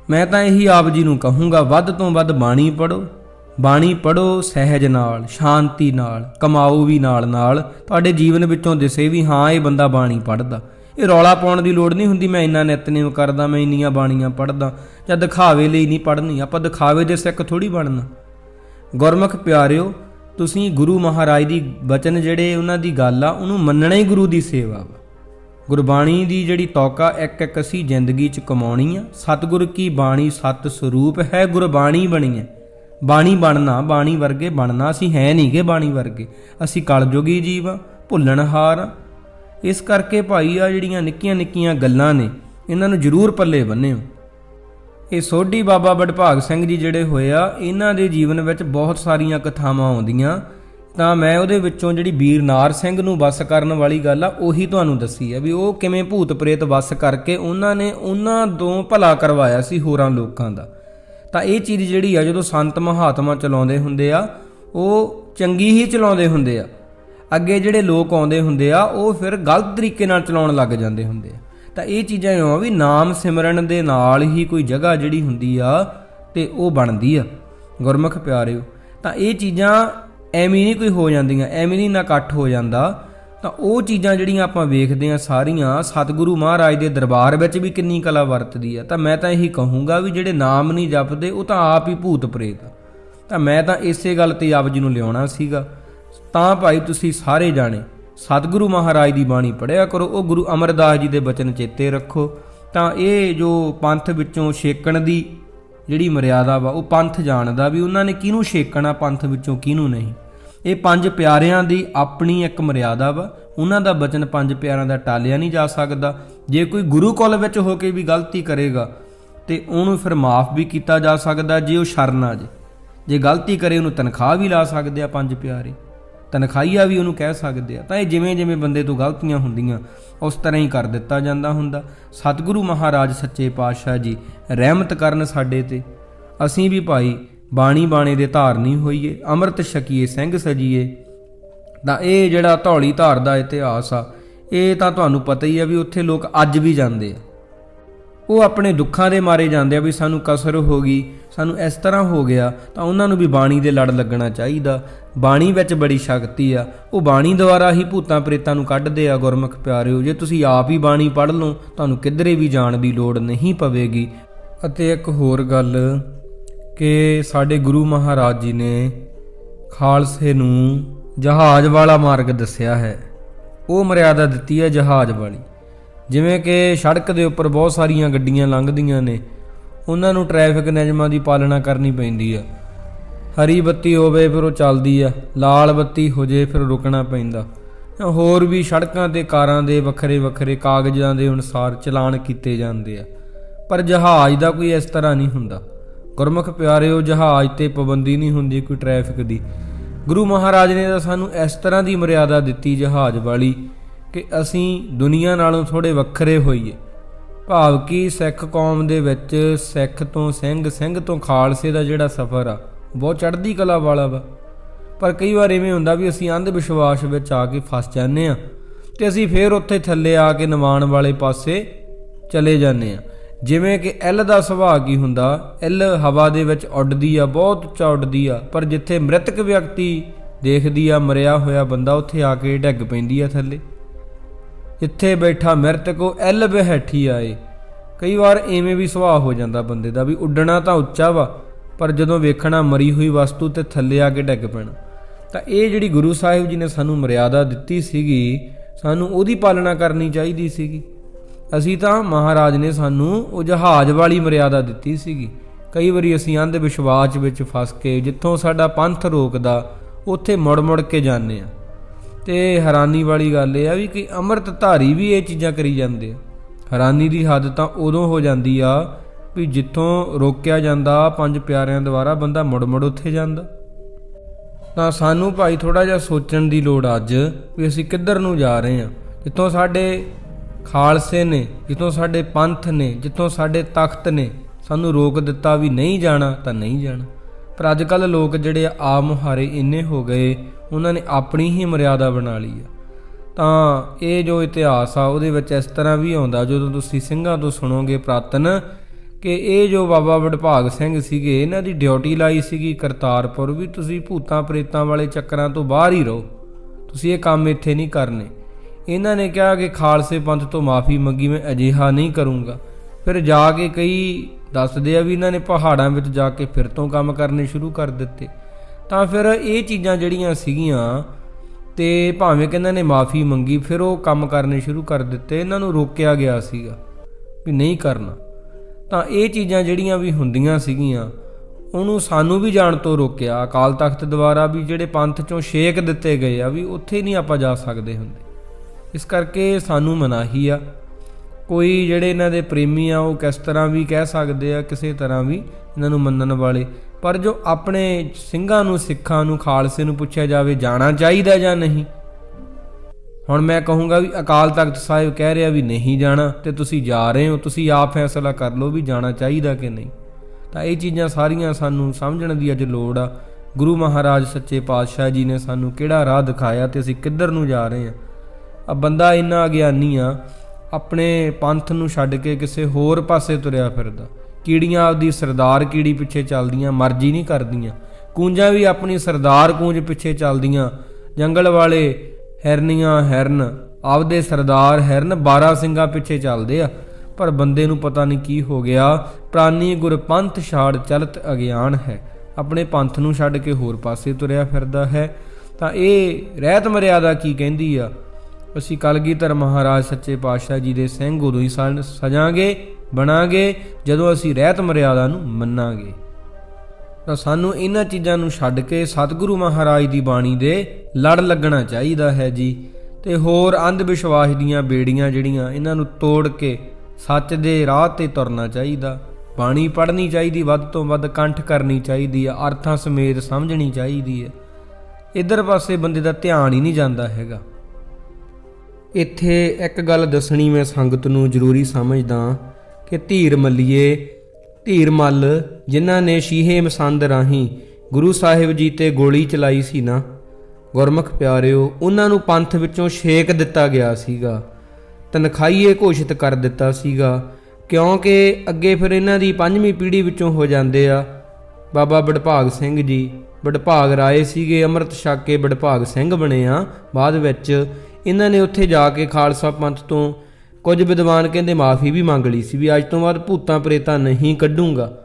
ਮੈਂ ਤਾਂ ਇਹੀ ਆਪ ਜੀ ਨੂੰ ਕਹੂੰਗਾ, ਵੱਧ ਤੋਂ ਵੱਧ ਬਾਣੀ ਪੜੋ ਬਾਣੀ ਪੜੋ ਸਹਿਜ ਨਾਲ, ਸ਼ਾਂਤੀ ਨਾਲ, ਕਮਾਓ ਵੀ ਨਾਲ ਨਾਲ। ਤੁਹਾਡੇ ਜੀਵਨ ਵਿੱਚੋਂ ਦਿਸੇ ਵੀ ਹਾਂ, ਇਹ ਬੰਦਾ ਬਾਣੀ ਪੜਦਾ ਇਹ ਰੌਲਾ ਪਾਉਣ ਦੀ ਲੋੜ ਨਹੀਂ ਹੁੰਦੀ, ਮੈਂ ਇੰਨਾ ਨਿਤਨੇਮ ਕਰਦਾ, ਮੈਂ ਇੰਨੀਆਂ ਬਾਣੀਆਂ ਪੜਦਾ ਜਾਂ ਦਿਖਾਵੇ ਲਈ ਨਹੀਂ ਪੜਨੀ ਆਪਾਂ ਦਿਖਾਵੇ ਦੇ ਸਿੱਖ ਥੋੜੀ ਬਣਨਾ। ਗੁਰਮੁਖ ਪਿਆਰਿਓ, ਤੁਸੀਂ ਗੁਰੂ ਮਹਾਰਾਜ ਦੀ ਬਚਨ ਜਿਹੜੇ ਉਹਨਾਂ ਦੀ ਗੱਲ ਆ, ਉਹਨੂੰ ਮੰਨਣਾ ਹੀ ਗੁਰੂ ਦੀ ਸੇਵਾ ਵਾ। ਗੁਰਬਾਣੀ ਦੀ ਜਿਹੜੀ ਤੌਕਾ ਇੱਕ ਇੱਕ ਅਸੀਂ ਜ਼ਿੰਦਗੀ 'ਚ ਕਮਾਉਣੀ ਆ। ਸਤਿਗੁਰ ਕੀ ਬਾਣੀ ਸਤ ਸਰੂਪ ਹੈ, ਗੁਰਬਾਣੀ ਬਣੀ ਹੈ। ਬਾਣੀ ਬਣਨਾ, ਬਾਣੀ ਵਰਗੇ ਬਣਨਾ, ਅਸੀਂ ਹੈ ਨਹੀਂਗੇ ਬਾਣੀ ਵਰਗੇ। ਅਸੀਂ ਕਲਯੁਗੀ ਜੀਵ ਆ ਭੁੱਲਣਹਾਰ ਆ। ਇਸ ਕਰਕੇ ਭਾਈ ਆ ਜਿਹੜੀਆਂ ਨਿੱਕੀਆਂ ਨਿੱਕੀਆਂ ਗੱਲਾਂ ਨੇ, ਇਹਨਾਂ ਨੂੰ ਜ਼ਰੂਰ ਪੱਲੇ ਬੰਨਿਓ ਇਹ ਸੋਢੀ ਬਾਬਾ ਬੜਭਾਗ ਸਿੰਘ ਜੀ ਜਿਹੜੇ ਹੋਏ ਆ, ਇਹਨਾਂ ਦੇ ਜੀਵਨ ਵਿੱਚ ਬਹੁਤ ਸਾਰੀਆਂ ਕਥਾਵਾਂ ਆਉਂਦੀਆਂ। ਤਾਂ ਮੈਂ ਉਹਦੇ ਵਿੱਚੋਂ ਜਿਹੜੀ ਵੀਰਨਾਰ ਸਿੰਘ ਨੂੰ ਵਸ ਕਰਨ ਵਾਲੀ ਗੱਲ ਆ, ਉਹੀ ਤੁਹਾਨੂੰ ਦੱਸੀ ਆ ਵੀ ਉਹ ਕਿਵੇਂ ਭੂਤ ਪ੍ਰੇਤ ਵਸ ਕਰਕੇ ਉਹਨਾਂ ਨੇ ਉਹਨਾਂ ਤੋਂ ਭਲਾ ਕਰਵਾਇਆ ਸੀ ਹੋਰਾਂ ਲੋਕਾਂ ਦਾ। ਤਾਂ ਇਹ ਚੀਜ਼ ਜਿਹੜੀ ਆ, ਜਦੋਂ ਸੰਤ ਮਹਾਤਮਾ ਚਲਾਉਂਦੇ ਹੁੰਦੇ ਆ, ਉਹ ਚੰਗੀ ਹੀ ਚਲਾਉਂਦੇ ਹੁੰਦੇ ਆ। ਅੱਗੇ ਜਿਹੜੇ ਲੋਕ ਆਉਂਦੇ ਹੁੰਦੇ ਆ, ਉਹ ਫਿਰ ਗਲਤ ਤਰੀਕੇ ਨਾਲ ਚਲਾਉਣ ਲੱਗ ਜਾਂਦੇ ਹੁੰਦੇ ਆ। ਤਾਂ ਇਹ ਚੀਜ਼ਾਂ ਇਉਂ ਆ ਵੀ ਨਾਮ ਸਿਮਰਨ ਦੇ ਨਾਲ ਹੀ ਕੋਈ ਜਗ੍ਹਾ ਜਿਹੜੀ ਹੁੰਦੀ ਆ, ਤੇ ਉਹ ਬਣਦੀ ਆ। ਗੁਰਮੁਖ ਪਿਆਰਿਓ, ਤਾਂ ਇਹ ਚੀਜ਼ਾਂ ਐਵੇਂ ਨਹੀਂ ਕੋਈ ਹੋ ਜਾਂਦੀਆਂ, ਐਵੇਂ ਨਹੀਂ ਨਾ ਇਕੱਠ ਹੋ ਜਾਂਦਾ। ਤਾਂ ਉਹ ਚੀਜ਼ਾਂ ਜਿਹੜੀਆਂ ਆਪਾਂ ਵੇਖਦੇ ਆ ਸਾਰੀਆਂ, ਸਤਿਗੁਰੂ ਮਹਾਰਾਜ ਦੇ ਦਰਬਾਰ ਵਿੱਚ ਵੀ ਕਿੰਨੀ ਕਲਾ ਵਰਤਦੀ ਆ। ਤਾਂ ਮੈਂ ਤਾਂ ਇਹੀ ਕਹੂੰਗਾ ਵੀ ਜਿਹੜੇ ਨਾਮ ਨਹੀਂ ਜਪਦੇ, ਉਹ ਤਾਂ ਆਪ ਹੀ ਭੂਤ ਪ੍ਰੇਤ ਆ। ਤਾਂ ਮੈਂ ਤਾਂ ਇਸੇ ਗੱਲ ਤੇ ਆਪ ਜੀ ਨੂੰ ਲਿਆਉਣਾ ਸੀਗਾ। ਤਾਂ ਭਾਈ ਤੁਸੀਂ ਸਾਰੇ ਜਾਣੇ ਸਤਿਗੁਰੂ ਮਹਾਰਾਜ ਦੀ ਬਾਣੀ ਪੜਿਆ ਕਰੋ, ਉਹ ਗੁਰੂ ਅਮਰਦਾਸ ਜੀ ਦੇ ਬਚਨ ਚੇਤੇ ਰੱਖੋ। ਤਾਂ ਇਹ ਜੋ ਪੰਥ ਵਿੱਚੋਂ ਛੇਕਣ ਦੀ ਜਿਹੜੀ ਮਰਿਆਦਾ ਵਾ, ਉਹ ਪੰਥ ਜਾਣਦਾ ਵੀ ਉਹਨਾਂ ਨੇ ਕਿਹਨੂੰ ਛੇਕਣਾ, ਪੰਥ ਵਿੱਚੋਂ ਕਿਹਨੂੰ ਨਹੀਂ। ਇਹ ਪੰਜ ਪਿਆਰਿਆਂ ਦੀ ਆਪਣੀ ਇੱਕ ਮਰਿਆਦਾ ਵਾ। ਉਹਨਾਂ ਦਾ ਬਚਨ ਪੰਜ ਪਿਆਰਿਆਂ ਦਾ ਟਾਲਿਆ ਨਹੀਂ ਜਾ ਸਕਦਾ। ਜੇ ਕੋਈ ਗੁਰੂ ਕੁਲ ਵਿੱਚ ਹੋ ਕੇ ਵੀ ਗਲਤੀ ਕਰੇਗਾ, ਤੇ ਉਹਨੂੰ ਫਿਰ ਮਾਫ ਵੀ ਕੀਤਾ ਜਾ ਸਕਦਾ, ਜੇ ਉਹ ਸ਼ਰਨ ਆ ਜੇ। ਜੇ ਗਲਤੀ ਕਰੇ, ਉਹਨੂੰ ਤਨਖਾਹ ਵੀ ਲਾ ਸਕਦੇ ਆ ਪੰਜ ਪਿਆਰੇ। ਤਨਖਾਹੀਆ ਵੀ ਉਹਨੂੰ ਕਹਿ ਸਕਦੇ ਆ। ਤਾਂ ਇਹ ਜਿਵੇਂ ਜਿਵੇਂ ਬੰਦੇ ਤੋਂ ਗਲਤੀਆਂ ਹੁੰਦੀਆਂ, ਉਸ ਤਰ੍ਹਾਂ ਹੀ ਕਰ ਦਿੱਤਾ ਜਾਂਦਾ ਹੁੰਦਾ। ਸਤਿਗੁਰੂ ਮਹਾਰਾਜ ਸੱਚੇ ਪਾਤਸ਼ਾਹ ਜੀ, ਰਹਿਮਤ ਕਰਨ ਸਾਡੇ ਤੇ। ਅਸੀਂ ਵੀ ਭਾਈ ਬਾਣੀ ਬਾਣੇ ਦੇ ਧਾਰਨੀ ਹੋਈਏ, ਅੰਮ੍ਰਿਤ ਛਕੀਏ, ਸਿੰਘ ਸਜੀਏ। ਤਾਂ ਇਹ ਜਿਹੜਾ ਧੌਲੀ ਧਾਰ ਦਾ ਇਤਿਹਾਸ ਆ, ਇਹ ਤਾਂ ਤੁਹਾਨੂੰ ਪਤਾ ਹੀ ਆ ਵੀ ਉੱਥੇ ਲੋਕ ਅੱਜ ਵੀ ਜਾਂਦੇ ਆ। ਉਹ ਆਪਣੇ ਦੁੱਖਾਂ ਦੇ ਮਾਰੇ ਜਾਂਦੇ ਆ ਵੀ ਸਾਨੂੰ ਕਸਰ ਹੋ ਗਈ, ਸਾਨੂੰ ਇਸ ਤਰ੍ਹਾਂ ਹੋ ਗਿਆ, ਤਾਂ ਉਹਨਾਂ ਨੂੰ ਵੀ ਬਾਣੀ ਦੇ ਲੜ ਲੱਗਣਾ ਚਾਹੀਦਾ। ਬਾਣੀ ਵਿੱਚ ਬੜੀ ਸ਼ਕਤੀ ਆ, ਉਹ ਬਾਣੀ ਦੁਆਰਾ ਹੀ ਭੂਤਾਂ ਪ੍ਰੇਤਾਂ ਨੂੰ ਕੱਢਦੇ ਆ, ਗੁਰਮੁਖ ਪਿਆਰਿਓ। ਜੇ ਤੁਸੀਂ ਆਪ ਹੀ ਬਾਣੀ ਪੜ੍ਹ ਲਓ, ਤੁਹਾਨੂੰ ਕਿਧਰੇ ਵੀ ਜਾਣ ਦੀ ਲੋੜ ਨਹੀਂ ਪਵੇਗੀ। ਅਤੇ ਇੱਕ ਹੋਰ ਗੱਲ ਕਿ ਸਾਡੇ ਗੁਰੂ ਮਹਾਰਾਜ ਜੀ ਨੇ ਖਾਲਸੇ ਨੂੰ ਜਹਾਜ਼ ਵਾਲਾ ਮਾਰਗ ਦੱਸਿਆ ਹੈ। ਉਹ ਮਰਿਆਦਾ ਦਿੱਤੀ ਹੈ ਜਹਾਜ਼ ਵਾਲੀ। ਜਿਵੇਂ ਕਿ ਸੜਕ ਦੇ ਉੱਪਰ ਬਹੁਤ ਸਾਰੀਆਂ ਗੱਡੀਆਂ ਲੰਘਦੀਆਂ ਨੇ, ਉਹਨਾਂ ਨੂੰ ਟ੍ਰੈਫਿਕ ਨਿਯਮਾਂ ਦੀ ਪਾਲਣਾ ਕਰਨੀ ਪੈਂਦੀ ਆ। ਹਰੀ ਬੱਤੀ ਹੋਵੇ ਫਿਰ ਉਹ ਚੱਲਦੀ ਆ, ਲਾਲ ਬੱਤੀ ਹੋ ਜੇ ਫਿਰ ਰੁਕਣਾ ਪੈਂਦਾ। ਜਾਂ ਹੋਰ ਵੀ ਸੜਕਾਂ ਤੇ ਕਾਰਾਂ ਦੇ ਵੱਖਰੇ ਵੱਖਰੇ ਕਾਗਜ਼ਾਂ ਦੇ ਅਨੁਸਾਰ ਚਲਾਨ ਕੀਤੇ ਜਾਂਦੇ ਆ। ਪਰ ਜਹਾਜ਼ ਦਾ ਕੋਈ ਇਸ ਤਰ੍ਹਾਂ ਨਹੀਂ ਹੁੰਦਾ। ਗੁਰਮੁਖ ਪਿਆਰਿਓ, ਜਹਾਜ਼ ਤੇ ਪਾਬੰਦੀ ਨਹੀਂ ਹੁੰਦੀ ਕੋਈ ਟ੍ਰੈਫਿਕ ਦੀ। ਗੁਰੂ ਮਹਾਰਾਜ ਨੇ ਤਾਂ ਸਾਨੂੰ ਇਸ ਤਰ੍ਹਾਂ ਦੀ ਮਰਿਆਦਾ ਦਿੱਤੀ ਜਹਾਜ਼ ਵਾਲੀ ਕਿ ਅਸੀਂ ਦੁਨੀਆ ਨਾਲੋਂ ਥੋੜੇ ਵੱਖਰੇ ਹੋਈਏ। ਭਾਵ ਕਿ ਸਿੱਖ ਕੌਮ ਦੇ ਵਿੱਚ ਸਿੱਖ ਤੋਂ ਸਿੰਘ ਸਿੰਘ ਤੋਂ ਖਾਲਸੇ ਦਾ ਜਿਹੜਾ ਸਫ਼ਰ ਆ, ਬਹੁਤ ਚੜ੍ਹਦੀ ਕਲਾ ਵਾਲਾ ਵਾ। ਪਰ ਕਈ ਵਾਰ ਐਵੇਂ ਹੁੰਦਾ ਵੀ ਅਸੀਂ ਅੰਧ ਵਿਸ਼ਵਾਸ ਵਿੱਚ ਆ ਕੇ ਫਸ ਜਾਂਦੇ ਆ ਤੇ ਅਸੀਂ ਫੇਰ ਉੱਥੇ ਥੱਲੇ ਆ ਕੇ ਨਿਵਾਣ ਵਾਲੇ ਪਾਸੇ ਚਲੇ ਜਾਂਦੇ ਆ ਜਿਵੇਂ ਕਿ ਐਲ ਦਾ ਸੁਭਾਅ ਕੀ ਹੁੰਦਾ, ਐਲ ਹਵਾ ਦੇ ਵਿੱਚ ਉੱਡਦੀ ਆ, ਬਹੁਤ ਉੱਚਾ ਉੱਡਦੀ ਆ, ਪਰ ਜਿੱਥੇ ਮ੍ਰਿਤਕ ਵਿਅਕਤੀ ਦੇਖਦੀ ਆ, ਮਰਿਆ ਹੋਇਆ ਬੰਦਾ, ਉੱਥੇ ਆ ਕੇ ਡਿੱਗ ਪੈਂਦੀ ਆ ਥੱਲੇ। ਜਿੱਥੇ ਬੈਠਾ ਮ੍ਰਿਤਕ, ਉਹ ਐਲ ਬਹਿਠੀ ਆਏ। ਕਈ ਵਾਰ ਐਵੇਂ ਵੀ ਸੁਭਾਅ ਹੋ ਜਾਂਦਾ ਬੰਦੇ ਦਾ ਵੀ ਉੱਡਣਾ ਤਾਂ ਉੱਚਾ ਵਾ, ਪਰ ਜਦੋਂ ਵੇਖਣਾ ਮਰੀ ਹੋਈ ਵਸਤੂ ਤੇ ਥੱਲੇ ਆ ਕੇ ਡਿੱਗ ਪੈਣਾ। ਤਾਂ ਇਹ ਜਿਹੜੀ ਗੁਰੂ ਸਾਹਿਬ ਜੀ ਨੇ ਸਾਨੂੰ ਮਰਿਆਦਾ ਦਿੱਤੀ ਸੀਗੀ, ਸਾਨੂੰ ਉਹਦੀ ਪਾਲਣਾ ਕਰਨੀ ਚਾਹੀਦੀ ਸੀਗੀ। ਅਸੀਂ ਤਾਂ ਮਹਾਰਾਜ ਨੇ ਸਾਨੂੰ ਉਹ ਜਹਾਜ਼ ਵਾਲੀ ਮਰਿਆਦਾ ਦਿੱਤੀ ਸੀਗੀ। ਕਈ ਵਾਰੀ ਅਸੀਂ ਅੰਧ ਵਿਸ਼ਵਾਸ ਵਿੱਚ ਫਸ ਕੇ ਜਿੱਥੋਂ ਸਾਡਾ ਪੰਥ ਰੋਕਦਾ, ਉੱਥੇ ਮੁੜ ਮੁੜ ਕੇ ਜਾਂਦੇ ਆ ਤੇ ਹੈਰਾਨੀ ਵਾਲੀ ਗੱਲ ਇਹ ਆ ਵੀ ਕਿ ਅੰਮ੍ਰਿਤ ਧਾਰੀ ਵੀ ਇਹ ਚੀਜ਼ਾਂ ਕਰੀ ਜਾਂਦੇ ਆ। ਹੈਰਾਨੀ ਦੀ ਹੱਦ ਤਾਂ ਉਦੋਂ ਹੋ ਜਾਂਦੀ ਆ ਵੀ ਜਿੱਥੋਂ ਰੋਕਿਆ ਜਾਂਦਾ, ਪੰਜ ਪਿਆਰਿਆਂ ਦੁਆਰਾ ਬੰਦਾ ਮੁੜ ਮੁੜ ਉੱਥੇ ਜਾਂਦਾ। ਤਾਂ ਸਾਨੂੰ ਭਾਈ ਥੋੜਾ ਜਿਹਾ ਸੋਚਣ ਦੀ ਲੋੜ ਅੱਜ ਵੀ ਅਸੀਂ ਕਿੱਧਰ ਨੂੰ ਜਾ ਰਹੇ ਹਾਂ। ਜਿੱਥੋਂ ਸਾਡੇ ਖਾਲਸੇ ਨੇ, ਜਿੱਥੋਂ ਸਾਡੇ ਪੰਥ ਨੇ, ਜਿੱਥੋਂ ਸਾਡੇ ਤਖਤ ਨੇ, ਸਾਨੂੰ ਰੋਕ ਦਿੱਤਾ ਵੀ ਨਹੀਂ ਜਾਣਾ ਤਾਂ ਨਹੀਂ ਜਾਣਾ। ਪਰ ਅੱਜ ਕੱਲ ਲੋਕ ਜਿਹੜੇ ਆ ਮੁਹਾਰੇ ਇੰਨੇ ਹੋ ਗਏ, ਉਹਨਾਂ ਨੇ ਆਪਣੀ ਹੀ ਮਰਿਆਦਾ ਬਣਾ ਲਈ ਆ। ਤਾਂ ਇਹ ਜੋ ਇਤਿਹਾਸ ਆ, ਉਹਦੇ ਵਿੱਚ ਇਸ ਤਰ੍ਹਾਂ ਵੀ ਆਉਂਦਾ, ਜਦੋਂ ਤੁਸੀਂ ਸਿੰਘਾਂ ਤੋਂ ਸੁਣੋਗੇ ਪ੍ਰਾਤਨ, ਕਿ ਇਹ ਜੋ ਬਾਬਾ ਵਡਭਾਗ ਸਿੰਘ ਸੀਗੇ, ਇਹਨਾਂ ਦੀ ਡਿਊਟੀ ਲਾਈ ਸੀਗੀ ਕਰਤਾਰਪੁਰ ਵੀ ਤੁਸੀਂ ਭੂਤਾਂ ਪ੍ਰੇਤਾਂ ਵਾਲੇ ਚੱਕਰਾਂ ਤੋਂ ਬਾਹਰ ਹੀ ਰਹੋ। ਤੁਸੀਂ ਇਹ ਕੰਮ ਇੱਥੇ ਨਹੀਂ ਕਰਨੇ। ਇਹਨਾਂ ਨੇ ਕਿਹਾ ਕਿ ਖਾਲਸੇ ਪੰਥ ਤੋਂ ਮਾਫੀ ਮੰਗੀ, ਮੈਂ ਅਜਿਹਾ ਨਹੀਂ ਕਰੂੰਗਾ। ਫਿਰ ਜਾ ਕੇ ਕਈ ਦੱਸਦੇ ਆ ਵੀ ਇਹਨਾਂ ਨੇ ਪਹਾੜਾਂ ਵਿੱਚ ਜਾ ਕੇ ਫਿਰ ਤੋਂ ਕੰਮ ਕਰਨੇ ਸ਼ੁਰੂ ਕਰ ਦਿੱਤੇ। ਤਾਂ ਫਿਰ ਇਹ ਚੀਜ਼ਾਂ ਜਿਹੜੀਆਂ ਸੀਗੀਆਂ ਤੇ ਭਾਵੇਂ ਕਿ ਇਹਨਾਂ ਨੇ ਮਾਫੀ ਮੰਗੀ, ਫਿਰ ਉਹ ਕੰਮ ਕਰਨੇ ਸ਼ੁਰੂ ਕਰ ਦਿੱਤੇ। ਇਹਨਾਂ ਨੂੰ ਰੋਕਿਆ ਗਿਆ ਸੀਗਾ ਵੀ ਨਹੀਂ ਕਰਨਾ। ਤਾਂ ਇਹ ਚੀਜ਼ਾਂ ਜਿਹੜੀਆਂ ਵੀ ਹੁੰਦੀਆਂ ਸੀਗੀਆਂ, ਉਹਨੂੰ ਸਾਨੂੰ ਵੀ ਜਾਣ ਤੋਂ ਰੋਕਿਆ। ਅਕਾਲ ਤਖਤ ਦੁਆਰਾ ਵੀ ਜਿਹੜੇ ਪੰਥ ਚੋਂ ਛੇਕ ਦਿੱਤੇ ਗਏ ਆ, ਵੀ ਉੱਥੇ ਨਹੀਂ ਆਪਾਂ ਜਾ ਸਕਦੇ ਹੁੰਦੇ। ਇਸ ਕਰਕੇ ਸਾਨੂੰ ਮਨਾਹੀ ਆ। ਕੋਈ ਜਿਹੜੇ ਇਹਨਾਂ ਦੇ ਪ੍ਰੇਮੀ ਆ, ਉਹ ਕਿਸ ਤਰ੍ਹਾਂ ਵੀ ਕਹਿ ਸਕਦੇ ਆ, ਕਿਸੇ ਤਰ੍ਹਾਂ ਵੀ ਇਹਨਾਂ ਨੂੰ ਮੰਨਣ ਵਾਲੇ। ਪਰ ਜੋ ਆਪਣੇ ਸਿੰਘਾਂ ਨੂੰ, ਸਿੱਖਾਂ ਨੂੰ, ਖਾਲਸੇ ਨੂੰ ਪੁੱਛਿਆ ਜਾਵੇ, ਜਾਣਾ ਚਾਹੀਦਾ ਜਾਂ ਨਹੀਂ? ਹੁਣ ਮੈਂ ਕਹੂੰਗਾ ਵੀ ਅਕਾਲ ਤਖਤ ਸਾਹਿਬ ਕਹਿ ਰਿਹਾ ਵੀ ਨਹੀਂ ਜਾਣਾ ਤੇ ਤੁਸੀਂ ਜਾ ਰਹੇ ਹੋ, ਤੁਸੀਂ ਆਪ ਫੈਸਲਾ ਕਰ ਲਓ ਵੀ ਜਾਣਾ ਚਾਹੀਦਾ ਕਿ ਨਹੀਂ। ਤਾਂ ਇਹ ਚੀਜ਼ਾਂ ਸਾਰੀਆਂ ਸਾਨੂੰ ਸਮਝਣ ਦੀ ਅੱਜ ਲੋੜ ਆ। ਗੁਰੂ ਮਹਾਰਾਜ ਸੱਚੇ ਪਾਤਸ਼ਾਹ ਜੀ ਨੇ ਸਾਨੂੰ ਕਿਹੜਾ ਰਾਹ ਦਿਖਾਇਆ ਤੇ ਅਸੀਂ ਕਿੱਧਰ ਨੂੰ ਜਾ ਰਹੇ ਹਾਂ? ਬੰਦਾ ਇੰਨਾ ਅਗਿਆਨੀ ਆ, ਆਪਣੇ ਪੰਥ ਨੂੰ ਛੱਡ ਕੇ ਕਿਸੇ ਹੋਰ ਪਾਸੇ ਤੁਰਿਆ ਫਿਰਦਾ। ਕੀੜੀਆਂ ਆਪਦੀ ਸਰਦਾਰ ਕੀੜੀ ਪਿੱਛੇ ਚੱਲਦੀਆਂ, ਮਰਜ਼ੀ ਨਹੀਂ ਕਰਦੀਆਂ। ਕੂੰਜਾਂ ਵੀ ਆਪਣੀ ਸਰਦਾਰ ਕੂੰਜ ਪਿੱਛੇ ਚੱਲਦੀਆਂ। ਜੰਗਲ ਵਾਲੇ ਹਿਰਨੀਆਂ ਹਿਰਨ, ਆਪਦੇ ਸਰਦਾਰ ਹਿਰਨ 12 ਸਿੰਘਾਂ ਪਿੱਛੇ ਚੱਲਦੇ ਆ। ਪਰ ਬੰਦੇ ਨੂੰ ਪਤਾ ਨਹੀਂ ਕੀ ਹੋ ਗਿਆ। ਪ੍ਰਾਨੀ ਗੁਰਪੰਥ ਛਾੜ ਚਲਤ ਅਗਿਆਨ ਹੈ। ਆਪਣੇ ਪੰਥ ਨੂੰ ਛੱਡ ਕੇ ਹੋਰ ਪਾਸੇ ਤੁਰਿਆ ਫਿਰਦਾ ਹੈ। ਤਾਂ ਇਹ ਰਹਿਤ ਮਰਿਆਦਾ ਕੀ ਕਹਿੰਦੀ ਆ? ਅਸੀਂ ਕਲਗੀਧਰ ਮਹਾਰਾਜ ਸੱਚੇ ਪਾਤਸ਼ਾਹ ਜੀ ਦੇ ਸਿੰਘ ਉਦੋਂ ਹੀ ਸਨ- ਸਜਾਂਗੇ, ਬਣਾਂਗੇ, ਜਦੋਂ ਅਸੀਂ ਰਹਿਤ ਮਰਿਆਦਾ ਨੂੰ ਮੰਨਾਂਗੇ। ਤਾਂ ਸਾਨੂੰ ਇਹਨਾਂ ਚੀਜ਼ਾਂ ਨੂੰ ਛੱਡ ਕੇ ਸਤਿਗੁਰੂ ਮਹਾਰਾਜ ਦੀ ਬਾਣੀ ਦੇ ਲੜ ਲੱਗਣਾ ਚਾਹੀਦਾ ਹੈ ਜੀ। ਤੇ ਹੋਰ ਅੰਧ ਵਿਸ਼ਵਾਸ ਦੀਆਂ ਬੇੜੀਆਂ ਜਿਹੜੀਆਂ ਇਹਨਾਂ ਨੂੰ ਤੋੜ ਕੇ ਸੱਚ ਦੇ ਰਾਹ ਤੇ ਤੁਰਨਾ ਚਾਹੀਦਾ। ਬਾਣੀ ਪੜ੍ਹਨੀ ਚਾਹੀਦੀ, ਵੱਧ ਤੋਂ ਵੱਧ ਕੰਠ ਕਰਨੀ ਚਾਹੀਦੀ ਆ ਅਰਥਾਂ ਸਮੇਤ ਸਮਝਣੀ ਚਾਹੀਦੀ ਹੈ। ਇਧਰ ਪਾਸੇ ਬੰਦੇ ਦਾ ਧਿਆਨ ਹੀ ਨਹੀਂ ਜਾਂਦਾ ਹੈਗਾ। ਇੱਥੇ ਇੱਕ ਗੱਲ ਦੱਸਣੀ ਮੈਂ ਸੰਗਤ ਨੂੰ ਜ਼ਰੂਰੀ ਸਮਝਦਾ ਕਿ ਧੀਰ ਮੱਲੀਏ, ਧੀਰ ਮੱਲ, ਜਿਨ੍ਹਾਂ ਨੇ ਸ਼ੀਹੇ ਮਸੰਦ ਰਾਹੀਂ ਗੁਰੂ ਸਾਹਿਬ ਜੀ ਤੇ ਗੋਲੀ ਚਲਾਈ ਸੀ ਨਾ, ਗੁਰਮੁਖ ਪਿਆਰਿਓ, ਉਹਨਾਂ ਨੂੰ ਪੰਥ ਵਿੱਚੋਂ ਛੇਕ ਦਿੱਤਾ ਗਿਆ ਸੀਗਾ ਤਨਖਾਈਏ ਘੋਸ਼ਿਤ ਕਰ ਦਿੱਤਾ ਸੀਗਾ, ਕਿਉਂਕਿ ਅੱਗੇ ਫਿਰ ਇਹਨਾਂ ਦੀ ਪੰਜਵੀਂ ਪੀੜ੍ਹੀ ਵਿੱਚੋਂ ਹੋ ਜਾਂਦੇ ਆ, ਬਾਬਾ ਬੜਭਾਗ ਸਿੰਘ ਜੀ, ਬੜਭਾਗ ਰਾਏ ਸੀਗੇ, ਅੰਮ੍ਰਿਤ ਛੱਕ ਕੇ ਬੜਭਾਗ ਸਿੰਘ ਬਣੇ ਆ, ਬਾਅਦ ਵਿੱਚ ਇਹਨਾਂ ਨੇ ਉੱਥੇ ਜਾ ਕੇ ਖਾਲਸਾ ਪੰਥ ਤੋਂ ਕੁਝ ਵਿਦਵਾਨ ਕਹਿੰਦੇ ਮਾਫੀ ਵੀ ਮੰਗ ਲਈ ਸੀ ਵੀ ਅੱਜ ਤੋਂ ਬਾਅਦ ਭੂਤਾਂ ਪ੍ਰੇਤਾਂ ਨਹੀਂ ਕੱਢੂੰਗਾ।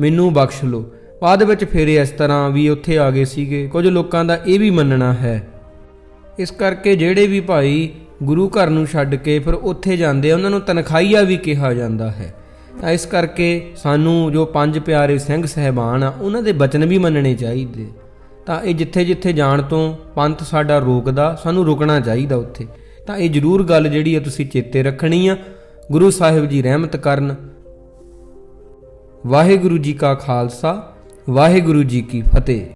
ਮੈਨੂੰ ਬਖਸ਼ ਲਓ। ਬਾਅਦ ਵਿੱਚ ਫਿਰ ਇਸ ਤਰ੍ਹਾਂ ਵੀ ਉੱਥੇ ਆ ਗਏ ਸੀਗੇ। ਕੁਝ ਲੋਕਾਂ ਦਾ ਇਹ ਵੀ ਮੰਨਣਾ ਹੈ। ਇਸ ਕਰਕੇ ਜਿਹੜੇ ਵੀ ਭਾਈ ਗੁਰੂ ਘਰ ਨੂੰ ਛੱਡ ਕੇ ਫਿਰ ਉੱਥੇ ਜਾਂਦੇ ਆ, ਉਹਨਾਂ ਨੂੰ ਤਨਖਾਹੀਆ ਵੀ ਕਿਹਾ ਜਾਂਦਾ ਹੈ। ਤਾਂ ਇਸ ਕਰਕੇ ਸਾਨੂੰ ਜੋ ਪੰਜ ਪਿਆਰੇ ਸਿੰਘ ਸਹਿਬਾਨ ਆ, ਉਹਨਾਂ ਦੇ ਬਚਨ ਵੀ ਮੰਨਣੇ ਚਾਹੀਦੇ। ਤਾਂ ਇਹ ਜਿੱਥੇ ਜਿੱਥੇ ਜਾਣ ਤੋਂ ਪੰਥ ਸਾਡਾ ਰੋਕਦਾ, ਸਾਨੂੰ ਰੁਕਣਾ ਚਾਹੀਦਾ ਉੱਥੇ। ਤਾਂ ਇਹ ਜ਼ਰੂਰ ਗੱਲ ਜਿਹੜੀ ਆ ਤੁਸੀਂ ਚੇਤੇ ਰੱਖਣੀ ਆ। ਗੁਰੂ ਸਾਹਿਬ ਜੀ ਰਹਿਮਤ ਕਰਨ। ਵਾਹਿਗੁਰੂ ਜੀ ਕਾ ਖਾਲਸਾ, ਵਾਹਿਗੁਰੂ ਜੀ ਕੀ ਫਤਿਹ।